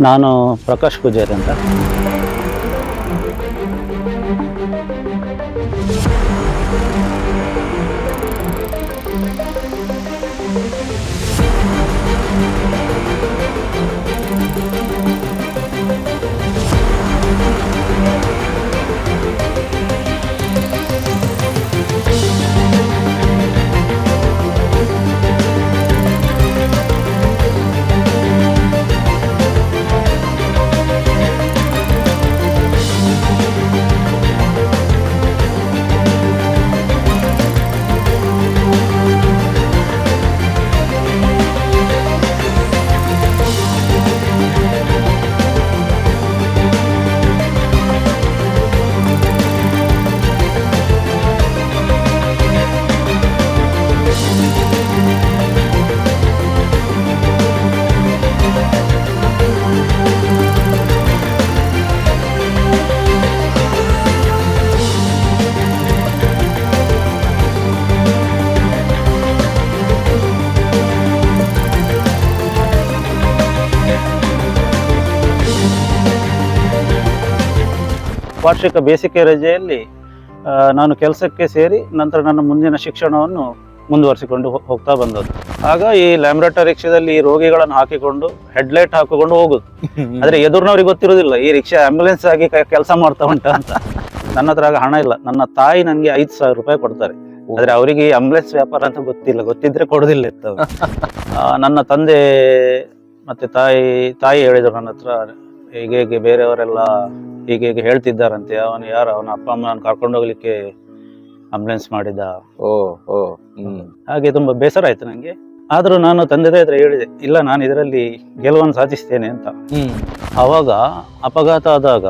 ನಾನು ಪ್ರಕಾಶ್ ಪೂಜಾರಿ ಅಂತ. ವಾರ್ಷಿಕ ಬೇಸಿಗೆ ರಜೆಯಲ್ಲಿ ನಾನು ಕೆಲಸಕ್ಕೆ ಸೇರಿ ನಂತರ ನನ್ನ ಮುಂದಿನ ಶಿಕ್ಷಣವನ್ನು ಮುಂದುವರಿಸಿಕೊಂಡು ಹೋಗ್ತಾ ಬಂದದ್ದು. ಆಗ ಈ ಲ್ಯಾಮ್ರೇಟರಿ ರಿಕ್ಷಾದಲ್ಲಿ ಈ ರೋಗಿಗಳನ್ನು ಹಾಕಿಕೊಂಡು, ಹೆಡ್ಲೈಟ್ ಹಾಕಿಕೊಂಡು ಹೋಗುದು. ಆದ್ರೆ ಎದುರಿನವ್ರಿಗೆ ಗೊತ್ತಿರೋದಿಲ್ಲ ಈ ರಿಕ್ಷಾ ಆಂಬ್ಯುಲೆನ್ಸ್ ಆಗಿ ಕೆಲಸ ಮಾಡ್ತಾ ಉಂಟ ಅಂತ. ನನ್ನ ಹತ್ರ ಆಗ ಹಣ ಇಲ್ಲ. ನನ್ನ ತಾಯಿ ನನಗೆ ಐದು ಸಾವಿರ ರೂಪಾಯಿ ಕೊಡ್ತಾರೆ. ಆದ್ರೆ ಅವರಿಗೆ ಆಂಬುಲೆನ್ಸ್ ವ್ಯಾಪಾರ ಅಂತ ಗೊತ್ತಿಲ್ಲ. ಗೊತ್ತಿದ್ರೆ ಕೊಡೋದಿಲ್ಲ ಇತ್ತು ನನ್ನ ತಂದೆ ಮತ್ತೆ ತಾಯಿ ತಾಯಿ ಹೇಳಿದ್ರು ನನ್ನ ಹತ್ರ ಹೀಗೆ ಬೇರೆಯವರೆಲ್ಲ ಹೀಗೆ ಈಗ ಹೇಳ್ತಿದ್ದಾರಂತೆ. ಅವನು ಯಾರು? ಅವನ ಅಪ್ಪ ಅಮ್ಮನ ಕರ್ಕೊಂಡು ಹೋಗ್ಲಿಕ್ಕೆ ಆಂಬ್ಯುಲೆನ್ಸ್ ಮಾಡಿದ ಓ ಓ ಹ್ಮ್. ಹಾಗೆ ತುಂಬಾ ಬೇಸರ ಆಯ್ತು ನಂಗೆ. ಆದ್ರೂ ನಾನು ತಂದೆ ತಾಯಿ ಹತ್ರ ಹೇಳಿದೆ ಇಲ್ಲ ನಾನು ಇದರಲ್ಲಿ ಗೆಲುವನ್ನು ಸಾಧಿಸ್ತೇನೆ ಅಂತ. ಹ್ಮ್. ಆವಾಗ ಅಪಘಾತ ಆದಾಗ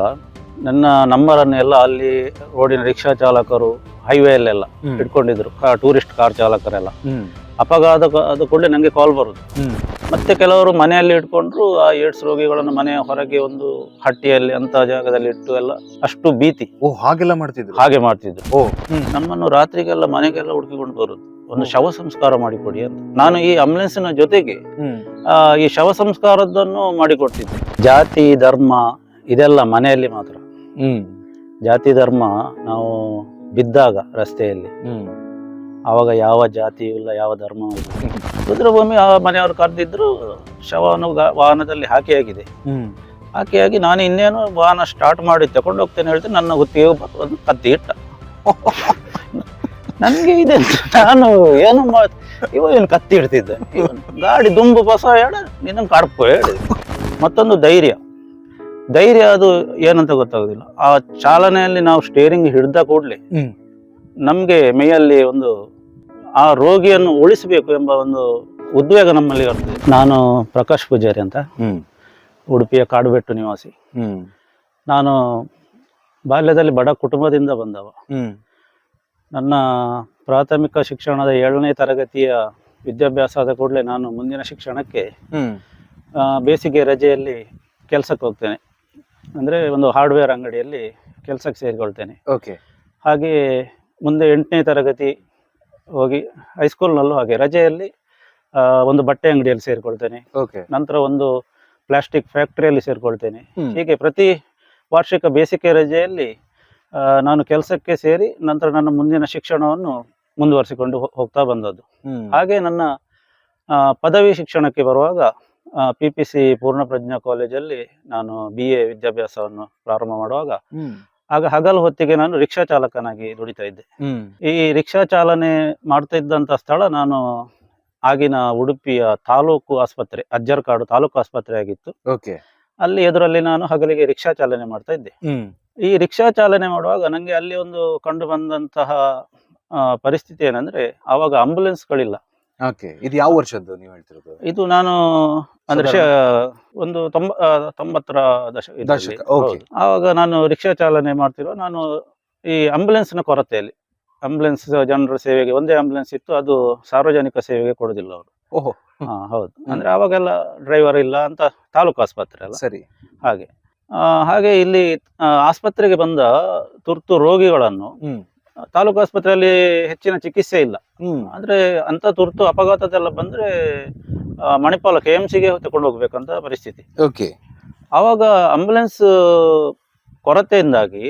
ನನ್ನ ನಂಬರನ್ನು ಎಲ್ಲ ಅಲ್ಲಿ ರೋಡಿನ ರಿಕ್ಷಾ ಚಾಲಕರು ಹೈವೇಲೆಲ್ಲ. ಇಟ್ಕೊಂಡಿದ್ರು ಟೂರಿಸ್ಟ್ ಕಾರ್ ಚಾಲಕರೆಲ್ಲ. ಹ್ಮ್. ಅಪಘಾತ ಆದ ಕೂಡಲೇ ನನಗೆ ಕಾಲ್ ಬರುತ್ತೆ ಮತ್ತೆ ಕೆಲವರು ಮನೆಯಲ್ಲಿ ಇಟ್ಕೊಂಡ್ರು ಆ ಏಡ್ಸ್ ರೋಗಿಗಳನ್ನು ಮನೆಯ ಹೊರಗೆ ಒಂದು ಹಟ್ಟಿಯಲ್ಲಿ ಅಂತ ಜಾಗದಲ್ಲಿ ಇಟ್ಟು ಎಲ್ಲ ಅಷ್ಟು ಭೀತಿ. ಓ ಹಾಗೆಲ್ಲ ಮಾಡ್ತಿದ್ರು? ಹಾಗೆ ಮಾಡ್ತಿದ್ರು. ಓ. ನಮ್ಮನ್ನು ರಾತ್ರಿಗೆಲ್ಲ ಮನೆಗೆಲ್ಲ ಹುಡುಕಿಕೊಂಡು ಬರುದು. ಒಂದು ಶವ ಸಂಸ್ಕಾರ ಮಾಡಿಕೊಡಿ ಅಂತ. ನಾನು ಈ ಆಂಬುಲೆನ್ಸಿನ ಜೊತೆಗೆ ಈ ಶವ ಸಂಸ್ಕಾರದನ್ನು ಮಾಡಿಕೊಡ್ತಿದ್ದೆ ಜಾತಿ ಧರ್ಮ ಇದೆಲ್ಲ ಮನೆಯಲ್ಲಿ ಮಾತ್ರ. ಹ್ಮ್. ಜಾತಿ ಧರ್ಮ ನಾವು ಬಿದ್ದಾಗ ರಸ್ತೆಯಲ್ಲಿ. ಹ್ಮ್. ಆವಾಗ ಯಾವ ಜಾತಿ ಇಲ್ಲ ಯಾವ ಧರ್ಮ ರುದ್ರಭೂಮಿ ಆ ಮನೆಯವರು ಕರೆದಿದ್ರು ಶವವನ್ನು ಗಾ- ವಾಹನದಲ್ಲಿ ಹಾಕಿಯಾಗಿದೆ ಹಾಕಿಯಾಗಿ ನಾನು ಇನ್ನೇನು ವಾಹನ ಸ್ಟಾರ್ಟ್ ಮಾಡಿ ತಗೊಂಡು ಹೋಗ್ತೇನೆ ಹೇಳಿದ್ರೆ ನನ್ನ ಗುತ್ತಿಗೆ ಒಂದು ಕತ್ತಿ ಇಟ್ಟ. ನನಗೆ ಇದೆ ನಾನು ಏನು ಮಾ ಇವ ಏನು ಕತ್ತಿ ಇಡ್ತಿದ್ದೆ ಇವನು ಗಾಡಿ ದುಂಬು ಬಸ ಹೇಳ ನಿನ್ನ ಕಡ್ಪು ಹೇಳಿ. ಮತ್ತೊಂದು ಧೈರ್ಯ. ಧೈರ್ಯ ಅದು ಏನಂತ ಗೊತ್ತಾಗೋದಿಲ್ಲ. ಆ ಚಾಲನೆಯಲ್ಲಿ ನಾವು ಸ್ಟೇರಿಂಗ್ ಹಿಡ್ದ ಕೂಡಲೇ ನಮಗೆ ಮೈಯಲ್ಲಿ ಒಂದು ಆ ರೋಗಿಯನ್ನು ಉಳಿಸಬೇಕು ಎಂಬ ಒಂದು ಉದ್ವೇಗ ನಮ್ಮಲ್ಲಿ ಬರ್ತದೆ ನಾನು ಪ್ರಕಾಶ್ ಪೂಜಾರಿ ಅಂತ. ಉಡುಪಿಯ ಕಾಡುಬೆಟ್ಟು ನಿವಾಸಿ. ನಾನು ಬಾಲ್ಯದಲ್ಲಿ ಬಡ ಕುಟುಂಬದಿಂದ ಬಂದವ. ನನ್ನ ಪ್ರಾಥಮಿಕ ಶಿಕ್ಷಣದ ಏಳನೇ ತರಗತಿಯ ವಿದ್ಯಾಭ್ಯಾಸ ಆದ ಕೂಡಲೇ ನಾನು ಮುಂದಿನ ಶಿಕ್ಷಣಕ್ಕೆ ಬೇಸಿಗೆ ರಜೆಯಲ್ಲಿ ಕೆಲಸಕ್ಕೆ ಹೋಗ್ತೇನೆ. ಅಂದರೆ ಒಂದು ಹಾರ್ಡ್ವೇರ್ ಅಂಗಡಿಯಲ್ಲಿ ಕೆಲಸಕ್ಕೆ ಸೇರಿಕೊಳ್ತೇನೆ. ಓಕೆ. ಹಾಗೆ ಮುಂದೆ ಎಂಟನೇ ತರಗತಿ ಹೋಗಿ ಹೈಸ್ಕೂಲ್ನಲ್ಲೂ ಹಾಗೆ ರಜೆಯಲ್ಲಿ ಒಂದು ಬಟ್ಟೆ ಅಂಗಡಿಯಲ್ಲಿ ಸೇರಿಕೊಳ್ತೇನೆ. ಓಕೆ ನಂತರ ಒಂದು ಪ್ಲಾಸ್ಟಿಕ್ ಫ್ಯಾಕ್ಟರಿಯಲ್ಲಿ ಸೇರಿಕೊಳ್ತೇನೆ. ಹೀಗೆ ಪ್ರತಿ ವಾರ್ಷಿಕ ಬೇಸಿಗೆ ರಜೆಯಲ್ಲಿ ಆ, ನಾನು ಕೆಲಸಕ್ಕೆ ಸೇರಿ ನಂತರ ನನ್ನ ಮುಂದಿನ ಶಿಕ್ಷಣವನ್ನು ಮುಂದುವರಿಸಿಕೊಂಡು ಹೋ- ಹೋಗ್ತಾ ಬಂದದ್ದು. ಹಾಗೆ ನನ್ನ ಆ, ಪದವಿ ಶಿಕ್ಷಣಕ್ಕೆ ಬರುವಾಗ ಪಿ ಪಿ ಸಿ ಪೂರ್ಣಪ್ರಜ್ಞಾ ಕಾಲೇಜಲ್ಲಿ ನಾನು ಬಿ ಎ ವಿದ್ಯಾಭ್ಯಾಸವನ್ನು ಪ್ರಾರಂಭ ಮಾಡುವಾಗ ಆಗ ಹಗಲ್ ಹೊತ್ತಿಗೆ ನಾನು ರಿಕ್ಷಾ ಚಾಲಕನಾಗಿ ದುಡಿತಾ ಇದ್ದೆ. ಈ ರಿಕ್ಷಾ ಚಾಲನೆ ಮಾಡ್ತಾ ಇದ್ದಂತ ಸ್ಥಳ ನಾನು ಆಗಿನ ಉಡುಪಿಯ ತಾಲೂಕು ಆಸ್ಪತ್ರೆ ಅಜ್ಜರ್ಕಾಡು ತಾಲೂಕು ಆಸ್ಪತ್ರೆ ಆಗಿತ್ತು. ಓಕೆ. ಅಲ್ಲಿ ಎದುರಲ್ಲಿ ನಾನು ಹಗಲಿಗೆ ರಿಕ್ಷಾ ಚಾಲನೆ ಮಾಡ್ತಾ ಇದ್ದೆ. ಈ ರಿಕ್ಷಾ ಚಾಲನೆ ಮಾಡುವಾಗ ನನಗೆ ಅಲ್ಲಿ ಒಂದು ಕಂಡು ಬಂದಂತಹ ಪರಿಸ್ಥಿತಿ ಏನಂದ್ರೆ ಆವಾಗ ಆಂಬುಲೆನ್ಸ್ಗಳಿಲ್ಲ ಓಕೆ ಇದು ಯಾವ ವರ್ಷದ್ದು ನೀವು ಹೇಳ್ತಿರೋದು? ಇದು ನಾನು ಅಂದ್ರೆ ಶ- ಒಂದು ತೊಂಬ ಆ, ತೊಂಬತ್ತರ ದಶ ಇದ್ರಲ್ಲಿ. ದಶಕ, ಓಕೆ. ಹೌದು. ಆವಾಗ ನಾನು ರಿಕ್ಷಾ ಚಾಲನೆ ಮಾಡ್ತಿರೋ ನಾನು ಈ ಆಂಬುಲೆನ್ಸ್ನ ಕೊರತೆಯಲ್ಲಿ ಆಂಬುಲೆನ್ಸ್ ಜನರ ಸೇವೆಗೆ ಒಂದೇ ಆಂಬುಲೆನ್ಸ್ ಇತ್ತು ಅದು ಸಾರ್ವಜನಿಕ ಸೇವೆಗೆ ಕೊಡೋದಿಲ್ಲ ಅವರು. ಓಹೋ. ಹಾ ಹೌದು. ಅಂದ್ರೆ ಅವಾಗೆಲ್ಲ ಡ್ರೈವರ್ ಇಲ್ಲ ಅಂತ ತಾಲೂಕು ಆಸ್ಪತ್ರೆ ಅಲ್ಲ? ಸರಿ. ಹಾಗೆ. ಆ, ಹಾಗೆ ಇಲ್ಲಿ ಆ, ಆಸ್ಪತ್ರೆಗೆ ಬಂದ ತುರ್ತು ರೋಗಿಗಳನ್ನು ಹ್ಮ್. ತಾಲೂಕು ಆಸ್ಪತ್ರೆಯಲ್ಲಿ ಹೆಚ್ಚಿನ ಚಿಕಿತ್ಸೆ ಇಲ್ಲ. ಅಂದ್ರೆ ಅಂತ ತುರ್ತು ಅಪಘಾತದೆಲ್ಲ ಬಂದ್ರೆ ಮಣಿಪಾಲ ಕೆ ಎಂ ಸಿಗೆ ತಗೊಂಡು ಹೋಗ್ಬೇಕಂತ ಪರಿಸ್ಥಿತಿ. ಓಕೆ. ಆವಾಗ ಆಂಬುಲೆನ್ಸ್ ಕೊರತೆಯಿಂದಾಗಿ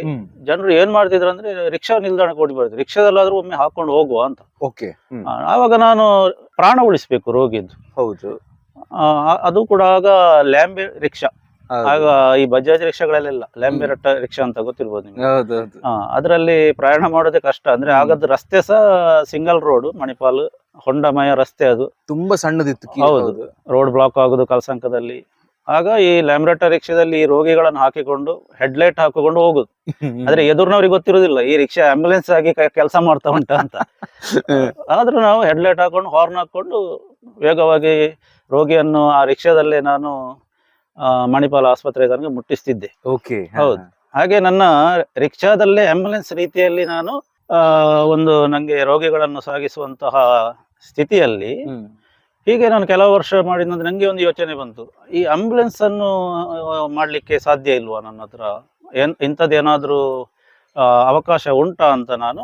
ಜನರು ಏನ್ ಮಾಡ್ತಿದ್ರು ಅಂದ್ರೆ ರಿಕ್ಷಾ ನಿಲ್ದಾಣಕ್ಕೆ ಓಡಿ ಬರ್ತಿದ್ರು ರಿಕ್ಷಾದಲ್ಲಾದ್ರೂ ಒಮ್ಮೆ ಹಾಕೊಂಡು ಹೋಗುವ ಅಂತ. ಓಕೆ. ಆವಾಗ ನಾನು ಪ್ರಾಣ ಉಳಿಸ್ಬೇಕು ರೋಗಿದ್ದು. ಹೌದು. ಅದು ಕೂಡ ಆಗ ಲ್ಯಾಂಬೆ ರಿಕ್ಷಾ. ಆಗ ಈ ಬಜಾಜ್ ರಿಕ್ಷಾಗಳಲ್ಲೆಲ್ಲ ಲ್ಯಾಂಬೆ ರಿಕ್ಷಾ ಅಂತ ಗೊತ್ತಿರ್ಬೋದು ನಿಮ್ಗೆ. ಹೌದು ಹೌದು. ಅದರಲ್ಲಿ ಪ್ರಯಾಣ ಮಾಡೋದೇ ಕಷ್ಟ. ಅಂದ್ರೆ ಆಗದ ರಸ್ತೆ ಸಹ ಸಿಂಗಲ್ ರೋಡ್ ಮಣಿಪಾಲ್ ಹೊಂಡಮಯ ರಸ್ತೆ ಅದು. ತುಂಬಾ ಸಣ್ಣದಿತ್ತು ಹೌದು. ರೋಡ್ ಬ್ಲಾಕ್ ಆಗುದು ಕಲ್ಸಂಕದಲ್ಲಿ. ಆಗ ಈ ಲ್ಯಾಂಬ್ರೆಟ ರಿಕ್ಷಾದಲ್ಲಿ ಈ ರೋಗಿಗಳನ್ನು ಹಾಕಿಕೊಂಡು ಹೆಡ್ಲೈಟ್ ಹಾಕಿಕೊಂಡು ಹೋಗುದು. ಆದ್ರೆ ಎದುರಿನವ್ರಿಗೆ ಗೊತ್ತಿರುದಿಲ್ಲ ಈ ರಿಕ್ಷಾ ಆಂಬುಲೆನ್ಸ್ ಆಗಿ ಕೆಲಸ ಮಾಡ್ತಾ ಉಂಟ ಅಂತ. ಆದ್ರೂ ನಾವು ಹೆಡ್ಲೈಟ್ ಹಾಕೊಂಡು ಹಾರ್ನ್ ಹಾಕೊಂಡು ವೇಗವಾಗಿ ರೋಗಿಯನ್ನು ಆ ರಿಕ್ಷಾದಲ್ಲೇ ನಾನು ಮಣಿಪಾಲ ಆಸ್ಪತ್ರೆ ತನಕ ಮುಟ್ಟಿಸ್ತಿದ್ದೆ. ಓಕೆ ಹೌದು. ಹಾಗೆ ನನ್ನ ರಿಕ್ಷಾದಲ್ಲೇ ಆಂಬುಲೆನ್ಸ್ ರೀತಿಯಲ್ಲಿ ನಾನು ಒಂದು ನಂಗೆ ರೋಗಿಗಳನ್ನು ಸಾಗಿಸುವಂತಹ ಸ್ಥಿತಿಯಲ್ಲಿ ಹೀಗೆ ನಾನು ಕೆಲವು ವರ್ಷ ಮಾಡಿದಂದ್ರೆ ನಂಗೆ ಒಂದು ಯೋಚನೆ ಬಂತು. ಈ ಆಂಬುಲೆನ್ಸ್ ಅನ್ನು ಮಾಡಲಿಕ್ಕೆ ಸಾಧ್ಯ ಇಲ್ವಾ ನನ್ನ ಹತ್ರ? ಏನ್ ಇಂಥದ್ದೇನಾದ್ರೂ ಅವಕಾಶ ಉಂಟಾ ಅಂತ ನಾನು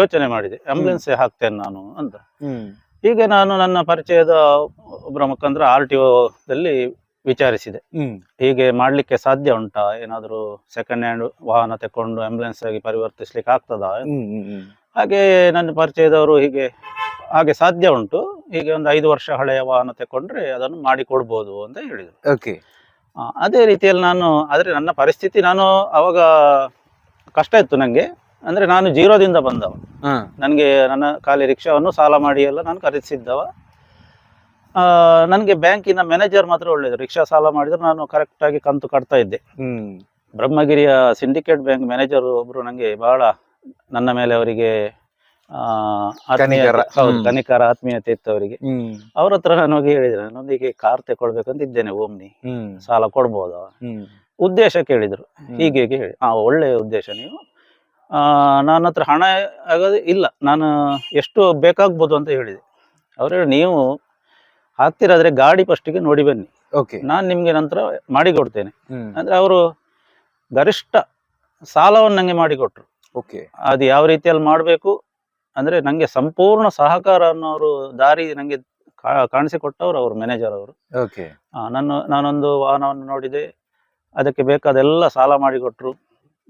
ಯೋಚನೆ ಮಾಡಿದೆ. ಆಂಬುಲೆನ್ಸ್ ಹಾಕ್ತೇನೆ ನಾನು ಅಂತ. ಹೀಗೆ ನಾನು ನನ್ನ ಪರಿಚಯದ ಒಬ್ಬರ ಮುಖಾಂತರ ಆರ್ ಟಿ ದಲ್ಲಿ ವಿಚಾರಿಸಿದೆ. ಹೀಗೆ ಮಾಡಲಿಕ್ಕೆ ಸಾಧ್ಯ ಉಂಟಾ? ಏನಾದರೂ ಸೆಕೆಂಡ್ ಹ್ಯಾಂಡ್ ವಾಹನ ತಕೊಂಡು ಆಂಬ್ಯುಲೆನ್ಸ್ ಆಗಿ ಪರಿವರ್ತಿಸ್ಲಿಕ್ಕೆ ಆಗ್ತದಾ. ಹಾಗೆ ನನ್ನ ಪರಿಚಯದವರು ಹೀಗೆ ಹಾಗೆ ಸಾಧ್ಯ ಉಂಟು. ಹೀಗೆ ಒಂದು ಐದು ವರ್ಷ ಹಳೆಯ ವಾಹನ ತಕೊಂಡ್ರೆ ಅದನ್ನು ಮಾಡಿ ಕೊಡ್ಬೋದು ಅಂತ ಹೇಳಿದರು. ಓಕೆ ಅದೇ ರೀತಿಯಲ್ಲಿ ನಾನು ಆದರೆ ನನ್ನ ಪರಿಸ್ಥಿತಿ ನಾನು ಅವಾಗ ಕಷ್ಟ ಇತ್ತು ನನಗೆ ಅಂದರೆ ನಾನು ಜೀರೋದಿಂದ ಬಂದವ. ನನಗೆ ನನ್ನ ಖಾಲಿ ರಿಕ್ಷಾವನ್ನು ಸಾಲ ಮಾಡಿ ಎಲ್ಲ ನಾನು ಖರೀದಿಸಿದ್ದವ. ನನಗೆ ಬ್ಯಾಂಕಿನ ಮ್ಯಾನೇಜರ್ ಮಾತ್ರ ಒಳ್ಳೆಯದು ರಿಕ್ಷಾ ಸಾಲ ಮಾಡಿದ್ರೆ ನಾನು ಕರೆಕ್ಟಾಗಿ ಕಂತು ಕಟ್ತಾ ಇದ್ದೆ. ಹ್ಮ್. ಬ್ರಹ್ಮಗಿರಿಯ ಸಿಂಡಿಕೇಟ್ ಬ್ಯಾಂಕ್ ಮ್ಯಾನೇಜರ್ ಒಬ್ರು ನನಗೆ ಬಹಳ ನನ್ನ ಮೇಲೆ ಅವರಿಗೆ ಆ, ಆತ್ಮೀಯತೆ- ಇತ್ತು ಅವರಿಗೆ. ಅವ್ರ ಹತ್ರ ನಾನು ಹೋಗಿ ಹೇಳಿದ್ರೆ ನಾನೊಂದಿಗೆ ಕಾರ್ ತಗೊಳ್ಬೇಕಂತ ಇದ್ದೇನೆ ಓಮ್ನಿ ಸಾಲ ಕೊಡ್ಬೋದ? ಉದ್ದೇಶ ಕೇಳಿದ್ರು. ಹೀಗೆ ಹೀಗೆ ಹೇಳಿ. ಆ ಒಳ್ಳೆ ಉದ್ದೇಶ ನೀವು. ಆ, ನನ್ನ ಹತ್ರ ಹಣ ಆಗೋದು ಇಲ್ಲ ನಾನು ಎಷ್ಟು ಬೇಕಾಗ್ಬೋದು ಅಂತ ಹೇಳಿದೆ. ಅವ್ರು ಹೇಳಿ ನೀವು ಹಾಕ್ತಿರಾದ್ರೆ ಗಾಡಿ ಫಸ್ಟಿಗೆ ನೋಡಿ ಬನ್ನಿ. ಓಕೆ ನಾನು ನಿಮಗೆ ನಂತರ ಮಾಡಿ ಕೊಡ್ತೇನೆ. ಅಂದ್ರೆ ಅವರು ಗರಿಷ್ಠ ಸಾಲವನ್ನು ನಂಗೆ ಮಾಡಿಕೊಟ್ರು ಓಕೆ ಅದು ಯಾವ ರೀತಿಯಲ್ಲಿ ಮಾಡಬೇಕು? ಅಂದ್ರೆ ನಂಗೆ ಸಂಪೂರ್ಣ ಸಹಕಾರ ಅನ್ನೋರು ದಾರಿ ನಂಗೆ ಕಾಣಿಸಿಕೊಟ್ಟವರು ಅವರು ಮ್ಯಾನೇಜರ್ ಅವರು. ಓಕೆ ಆ, ನಾನು ನಾನೊಂದು ವಾಹನವನ್ನು ನೋಡಿದೆ. ಅದಕ್ಕೆ ಬೇಕಾದೆಲ್ಲ ಸಾಲ ಮಾಡಿಕೊಟ್ರು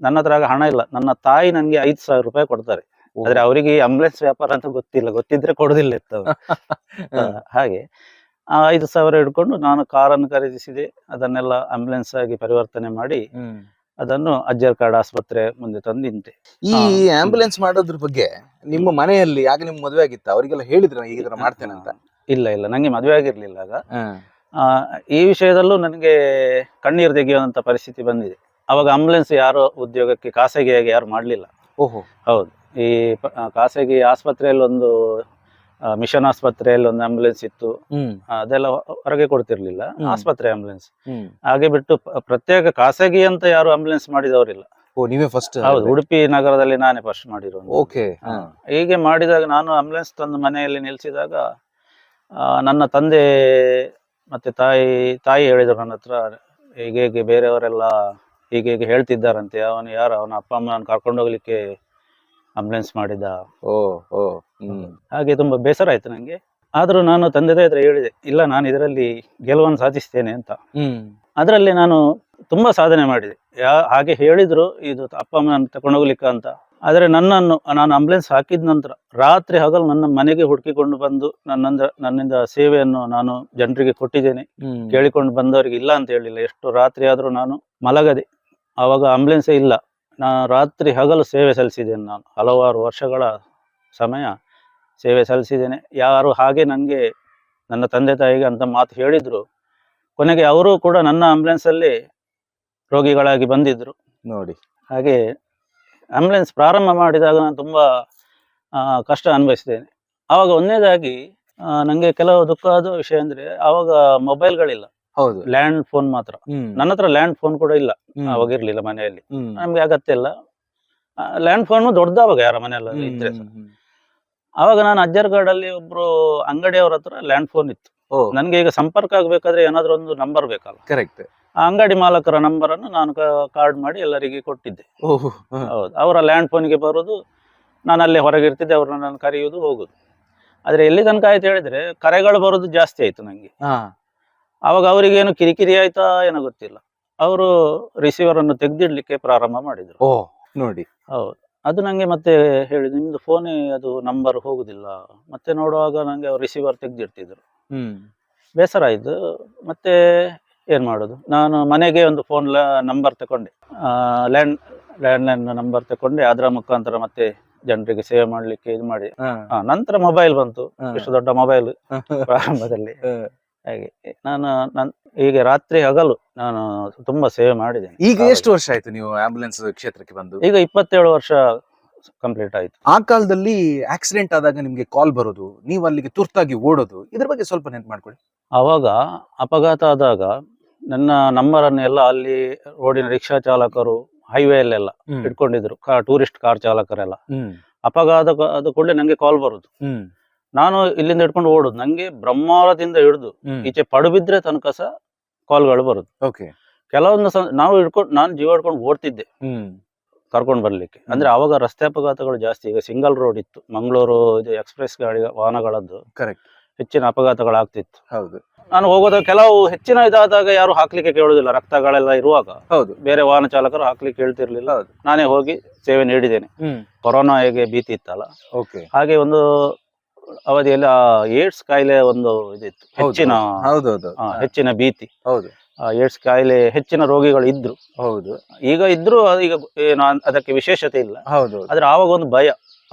ನನ್ನ ಹತ್ರ ಆಗ ಹಣ ಇಲ್ಲ. ನನ್ನ ತಾಯಿ ನನಗೆ ಐದು ಸಾವಿರ ರೂಪಾಯಿ ಕೊಡ್ತಾರೆ. ಆದ್ರೆ ಅವರಿಗೆ ಆಂಬುಲೆನ್ಸ್ ವ್ಯಾಪಾರ ಅಂತ ಗೊತ್ತಿಲ್ಲ. ಗೊತ್ತಿದ್ರೆ ಕೊಡೋದಿಲ್ಲ ಇತ್ತು. ಹಾಗೆ. ಐದು ಸಾವಿರ ಹಿಡ್ಕೊಂಡು ನಾನು ಕಾರನ್ನು ಖರೀದಿಸಿದೆ. ಅದನ್ನೆಲ್ಲ ಆಂಬುಲೆನ್ಸ್ ಆಗಿ ಪರಿವರ್ತನೆ ಮಾಡಿ ಅದನ್ನು ಅಜ್ಜರ್ ಕಾರ್ಡ್ ಆಸ್ಪತ್ರೆ ಮುಂದೆ ತಂದು ನಿಂತೆ. ಈ. ಆಂಬುಲೆನ್ಸ್ ಮಾಡೋದ್ರ ಬಗ್ಗೆ ನಿಮ್ಮ ಮನೆಯಲ್ಲಿ ಆಗ ನಿಮ್ ಮದುವೆ ಆಗಿತ್ತ? ಅವರಿಗೆಲ್ಲ ಹೇಳಿದ್ರ ಈಗ ತರ ಮಾಡ್ತೇನೆ ಅಂತ. ಇಲ್ಲ ಇಲ್ಲ. ನಂಗೆ ಮದುವೆ ಆಗಿರ್ಲಿಲ್ಲ ಆಗ. ಆ, ಈ ವಿಷಯದಲ್ಲೂ ನನಗೆ ಕಣ್ಣೀರು ತೆಗೆಯುವಂತ ಪರಿಸ್ಥಿತಿ ಬಂದಿದೆ. ಅವಾಗ ಆಂಬುಲೆನ್ಸ್ ಯಾರು ಉದ್ಯೋಗಕ್ಕೆ ಖಾಸಗಿಯಾಗಿ ಯಾರು ಮಾಡಲಿಲ್ಲ. ಓಹೋ. ಹೌದು. ಈ ಖಾಸಗಿ ಆಸ್ಪತ್ರೆಯಲ್ಲಿ ಒಂದು ಮಿಷನ್ ಆಸ್ಪತ್ರೆಯಲ್ಲಿ ಒಂದು ಆಂಬುಲೆನ್ಸ್ ಇತ್ತು. ಅದೆಲ್ಲ ಹೊರಗೆ ಕೊಡ್ತಿರ್ಲಿಲ್ಲ. ಆಸ್ಪತ್ರೆ ಆಂಬುಲೆನ್ಸ್ ಹಾಗೆ ಬಿಟ್ಟು ಪ್ರತ್ಯೇಕ ಖಾಸಗಿ ಅಂತ ಯಾರು ಆಂಬುಲೆನ್ಸ್ ಮಾಡಿದವರಿಲ್ಲ. ಓ ನೀವೇ ಫಸ್ಟ್ ಹೌದು ಉಡುಪಿ ನಗರದಲ್ಲಿ ನಾನೇ ಫಸ್ಟ್ ಮಾಡಿರೋ ಓಕೆ. ಹೀಗೆ ಮಾಡಿದಾಗ ನಾನು ಆಂಬುಲೆನ್ಸ್ ತಂದು ಮನೆಯಲ್ಲಿ ನಿಲ್ಸಿದಾಗ ನನ್ನ ತಂದೆ ಮತ್ತೆ ತಾಯಿ ತಾಯಿ ಹೇಳಿದ್ರು ನನ್ನ ಹತ್ರ ಹೀಗೆ ಹೀಗೆ ಬೇರೆಯವರೆಲ್ಲ ಹೀಗೆ ಹೀಗೆ ಹೇಳ್ತಿದ್ದಾರಂತೆ. ಅವನು ಯಾರು? ಅವನ ಅಪ್ಪ ಅಮ್ಮನ ಕರ್ಕೊಂಡು ಹೋಗ್ಲಿಕ್ಕೆ ಆಂಬುಲೆನ್ಸ್ ಮಾಡಿದ. ಓ ಓ ಹ್ಮ್. ಹಾಗೆ ತುಂಬಾ ಬೇಸರ ಆಯ್ತು ನಂಗೆ. ಆದ್ರೂ ನಾನು ತಂದೆ ತಾಯಿ ಹತ್ರ ಹೇಳಿದೆ ಇಲ್ಲ ನಾನು ಇದರಲ್ಲಿ ಗೆಲುವನ್ನು ಸಾಧಿಸ್ತೇನೆ ಅಂತ. ಹ್ಮ್. ಅದರಲ್ಲಿ ನಾನು ತುಂಬಾ ಸಾಧನೆ ಮಾಡಿದೆ. ಯಾ ಹಾಗೆ ಹೇಳಿದ್ರು ಇದು ಅಪ್ಪ ಅಮ್ಮನ ತಗೊಂಡೋಗ್ಲಿಕ್ಕೆ ಅಂತ. ಆದರೆ ನನ್ನನ್ನು ನಾನು ಆಂಬುಲೆನ್ಸ್ ಹಾಕಿದ ನಂತರ ರಾತ್ರಿ ಹಗಲು ನನ್ನ ಮನೆಗೆ ಹುಡುಕಿಕೊಂಡು ಬಂದು ನನ್ನಿಂದ ನನ್ನಿಂದ ಸೇವೆಯನ್ನು ನಾನು ಜನರಿಗೆ ಕೊಟ್ಟಿದ್ದೇನೆ. ಕೇಳಿಕೊಂಡು ಬಂದವರಿಗೆ ಇಲ್ಲ ಅಂತ ಹೇಳಿಲ್ಲ. ಎಷ್ಟು ರಾತ್ರಿ ಆದರೂ ನಾನು ಮಲಗದೆ. ಆವಾಗ ಆಂಬುಲೆನ್ಸೇ ಇಲ್ಲ. ನಾನು ರಾತ್ರಿ ಹಗಲು ಸೇವೆ ಸಲ್ಲಿಸಿದ್ದೇನೆ ನಾನು. ಹಲವಾರು ವರ್ಷಗಳ ಸಮಯ ಸೇವೆ ಸಲ್ಲಿಸಿದ್ದೇನೆ. ಯಾರು ಹಾಗೆ ನನಗೆ ನನ್ನ ತಂದೆ ತಾಯಿಗೆ ಅಂತ ಮಾತು ಹೇಳಿದರು. ಕೊನೆಗೆ ಅವರು ಕೂಡ ನನ್ನ ಆಂಬ್ಯುಲೆನ್ಸಲ್ಲಿ ರೋಗಿಗಳಾಗಿ ಬಂದಿದ್ದರು ನೋಡಿ. ಹಾಗೆ ಆಂಬ್ಯುಲೆನ್ಸ್ ಪ್ರಾರಂಭ ಮಾಡಿದಾಗ ನಾನು ತುಂಬ ಕಷ್ಟ ಅನುಭವಿಸಿದ್ದೇನೆ. ಆವಾಗ ಒಂದನೇದಾಗಿ ನನಗೆ ಕೆಲವು ದುಃಖದ ವಿಷಯ ಅಂದರೆ ಆವಾಗ ಮೊಬೈಲ್ಗಳಿಲ್ಲ ಹೌದು. ಲ್ಯಾಂಡ್ ಫೋನ್ ಮಾತ್ರ. ನನ್ನ ಹತ್ರ ಲ್ಯಾಂಡ್ ಫೋನ್ ಕೂಡ ಇಲ್ಲ. ಅವಾಗ ಇರ್ಲಿಲ್ಲ ಮನೆಯಲ್ಲಿ. ನಮ್ಗೆ ಅಗತ್ಯ ಇಲ್ಲ. ಲ್ಯಾಂಡ್ ಫೋನ್ ದೊಡ್ಡದಾವಾಗ ಯಾರ ಮನೆಯಲ್ಲ ಇದ್ರೆ ಅವಾಗ ನಾನು ನಾನು ಅಜ್ಜರ್ಗಾಡಲ್ಲಿ ಒಬ್ರು ಅಂಗಡಿಯವರ ಹತ್ರ ಲ್ಯಾಂಡ್ ಫೋನ್ ಇತ್ತು. ನನ್ಗೆ ಈಗ ಸಂಪರ್ಕ ಆಗ್ಬೇಕಾದ್ರೆ ಏನಾದ್ರೂ ಒಂದು ನಂಬರ್ ಬೇಕಲ್ಲ. ಕರೆಕ್ಟ್ ಆ ಅಂಗಡಿ ಮಾಲಕರ ನಂಬರ್ ಅನ್ನು ನಾನು ಕಾರ್ಡ್ ಮಾಡಿ ಎಲ್ಲರಿಗೆ ಕೊಟ್ಟಿದ್ದೆ. ಹೌದು. ಅವರ ಲ್ಯಾಂಡ್ ಫೋನ್ಗೆ ಬರೋದು ನಾನು ಅಲ್ಲೇ ಹೊರಗೆ ಇರ್ತಿದ್ದೆ ಅವ್ರನ್ನ ನಾನು ಕರೆಯುವುದು ಹೋಗುದು. ಆದ್ರೆ ಎಲ್ಲಿ ತನಕ ಆಯ್ತು ಹೇಳಿದ್ರೆ ಕರೆಗಳು ಬರೋದು ಜಾಸ್ತಿ ಆಯ್ತು ನಂಗೆ. ಆವಾಗ ಅವರಿಗೇನು ಕಿರಿಕಿರಿ ಆಯ್ತಾ ಏನೋ ಗೊತ್ತಿಲ್ಲ. ಅವರು ರಿಸೀವರ್ ಅನ್ನು ತೆಗೆದಿಡ್ಲಿಕ್ಕೆ ಪ್ರಾರಂಭ ಮಾಡಿದ್ರು. ಓ ನೋಡಿ. ಹೌದು. ಅದು ನಂಗೆ ಮತ್ತೆ ಹೇಳಿ ನಿಮ್ದು ಫೋನೇ ಅದು ನಂಬರ್ ಹೋಗುದಿಲ್ಲ. ಮತ್ತೆ ನೋಡುವಾಗ ನಂಗೆ ಅವ್ರು ರಿಸೀವರ್ ತೆಗೆದಿಡ್ತಿದ್ರು. ಹ್ಮ್. ಬೇಸರ ಆಯ್ತು. ಮತ್ತೆ ಏನ್ ಮಾಡೋದು? ನಾನು ಮನೆಗೆ ಒಂದು ಫೋನ್ ನಂಬರ್ ತಕೊಂಡೆ. ಲ್ಯಾಂಡ್ ಲ್ಯಾಂಡ್ಲೈನ್ ನಂಬರ್ ತಕೊಂಡೆ. ಅದರ ಮುಖಾಂತರ ಮತ್ತೆ ಜನರಿಗೆ ಸೇವೆ ಮಾಡ್ಲಿಕ್ಕೆ ಇದು ಮಾಡಿ. ಹಾ. ನಂತರ ಮೊಬೈಲ್ ಬಂತು. ಎಷ್ಟು ಇಷ್ಟು ದೊಡ್ಡ ಮೊಬೈಲ್ ಪ್ರಾರಂಭದಲ್ಲಿ. ಹಾಗೆ ನಾನು ನನ್ ಈಗ ರಾತ್ರಿ ಹಗಲು ನಾನು ತುಂಬಾ ಸೇವೆ ಮಾಡಿದ್ದೇನೆ. ಈಗ ಎಷ್ಟು ವರ್ಷ ಆಯ್ತು ನೀವು ಆಂಬುಲೆನ್ಸ್ ಕ್ಷೇತ್ರಕ್ಕೆ ಬಂದು? ಈಗ ಇಪ್ಪತ್ತೇಳು ವರ್ಷ ಕಂಪ್ಲೀಟ್ ಆಯ್ತು. ಆ ಕಾಲದಲ್ಲಿ ಆಕ್ಸಿಡೆಂಟ್ ಆದಾಗ ನಿಮ್ಗೆ ಕಾಲ್ ಬರೋದು ನೀವು ಅಲ್ಲಿಗೆ ತುರ್ತಾಗಿ ಓಡೋದು ಇದ್ರ ಬಗ್ಗೆ ಸ್ವಲ್ಪ ನೆನ್ಪು ಮಾಡ್ಕೊಳ್ಳಿ ಅವಾಗ ಅಪಘಾತ ಆದಾಗ ನನ್ನ ನಂಬರ್ ಅನ್ನೆಲ್ಲ ಎಲ್ಲ ಅಲ್ಲಿ ರೋಡಿನ ರಿಕ್ಷಾ ಚಾಲಕರು ಹೈವೇಲೆಲ್ಲ ಇಟ್ಕೊಂಡಿದ್ರು ಟೂರಿಸ್ಟ್ ಕಾರ್ ಚಾಲಕರೆಲ್ಲ. ಅಪಘಾತ ಆದ ಕೂಡಲೇ ನಂಗೆ ಕಾಲ್ ಬರುದು. ನಾನು ಇಲ್ಲಿಂದ ಹಿಡ್ಕೊಂಡು ಓಡುದು ನಂಗೆ ಬ್ರಹ್ಮಾವರದಿಂದ ಹಿಡಿದು ಈಚೆ ಪಡುಬಿದ್ರೆ ತನಕ ಸಹ ಕಾಲ್ಗಳು ಬರುದು. ಓಕೆ. ಕೆಲವೊಂದು ನಾವು ಹಿಡ್ಕೊಂಡು ನಾನು ಜೀವ ಹಿಡ್ಕೊಂಡು ಓಡ್ತಿದ್ದೆ. ಕರ್ಕೊಂಡು ಬರ್ಲಿಕ್ಕೆ. ಅಂದ್ರೆ ಅವಾಗ ರಸ್ತೆ ಅಪಘಾತಗಳು ಜಾಸ್ತಿ. ಈಗ ಸಿಂಗಲ್ ರೋಡ್ ಇತ್ತು. ಮಂಗಳೂರು ಇದು ಎಕ್ಸ್ಪ್ರೆಸ್ ಗಾಡಿ ವಾಹನಗಳದ್ದು ಕರೆಕ್ಟ್. ಹೆಚ್ಚಿನ ಅಪಘಾತಗಳಾಗ್ತಿತ್ತು ಹೌದು. ನಾನು ಹೋಗೋದಾಗ ಕೆಲವು ಹೆಚ್ಚಿನ ಇದಾದಾಗ ಯಾರು ಹಾಕ್ಲಿಕ್ಕೆ ಕೇಳುದಿಲ್ಲ. ರಕ್ತಗಳೆಲ್ಲ ಇರುವಾಗ. ಹೌದು. ಬೇರೆ ವಾಹನ ಚಾಲಕರು ಹಾಕ್ಲಿಕ್ಕೆ ಹೇಳ್ತಿರ್ಲಿಲ್ಲ. ನಾನೇ ಹೋಗಿ ಸೇವೆ ನೀಡಿದ್ದೇನೆ. ಕೊರೋನಾ ಹೇಗೆ ಭೀತಿ ಇತ್ತಲ್ಲ. ಓಕೆ. ಹಾಗೆ ಒಂದು ಅವಧಿಯಲ್ಲಿ ಆ ಏಡ್ಸ್ ಕಾಯಿಲೆ ಒಂದು ಇದಿತ್ತು. ಹೆಚ್ಚಿನ ಹೌದೌದು ಆ, ಹೆಚ್ಚಿನ ಭೀತಿ. ಹೌದು. ಆ, ಏಡ್ಸ್ ಕಾಯಿಲೆ ಹೆಚ್ಚಿನ ರೋಗಿಗಳು ಇದ್ರು. ಹೌದು. ಈಗ ಇದ್ರು ಅದು ಈಗ ಏನು ಅನ್- ಅದಕ್ಕೆ ವಿಶೇಷತೆ ಇಲ್ಲ. ಹೌದು ಆದ್ರೆ ಆವಾಗ ಒಂದು ಭಯ.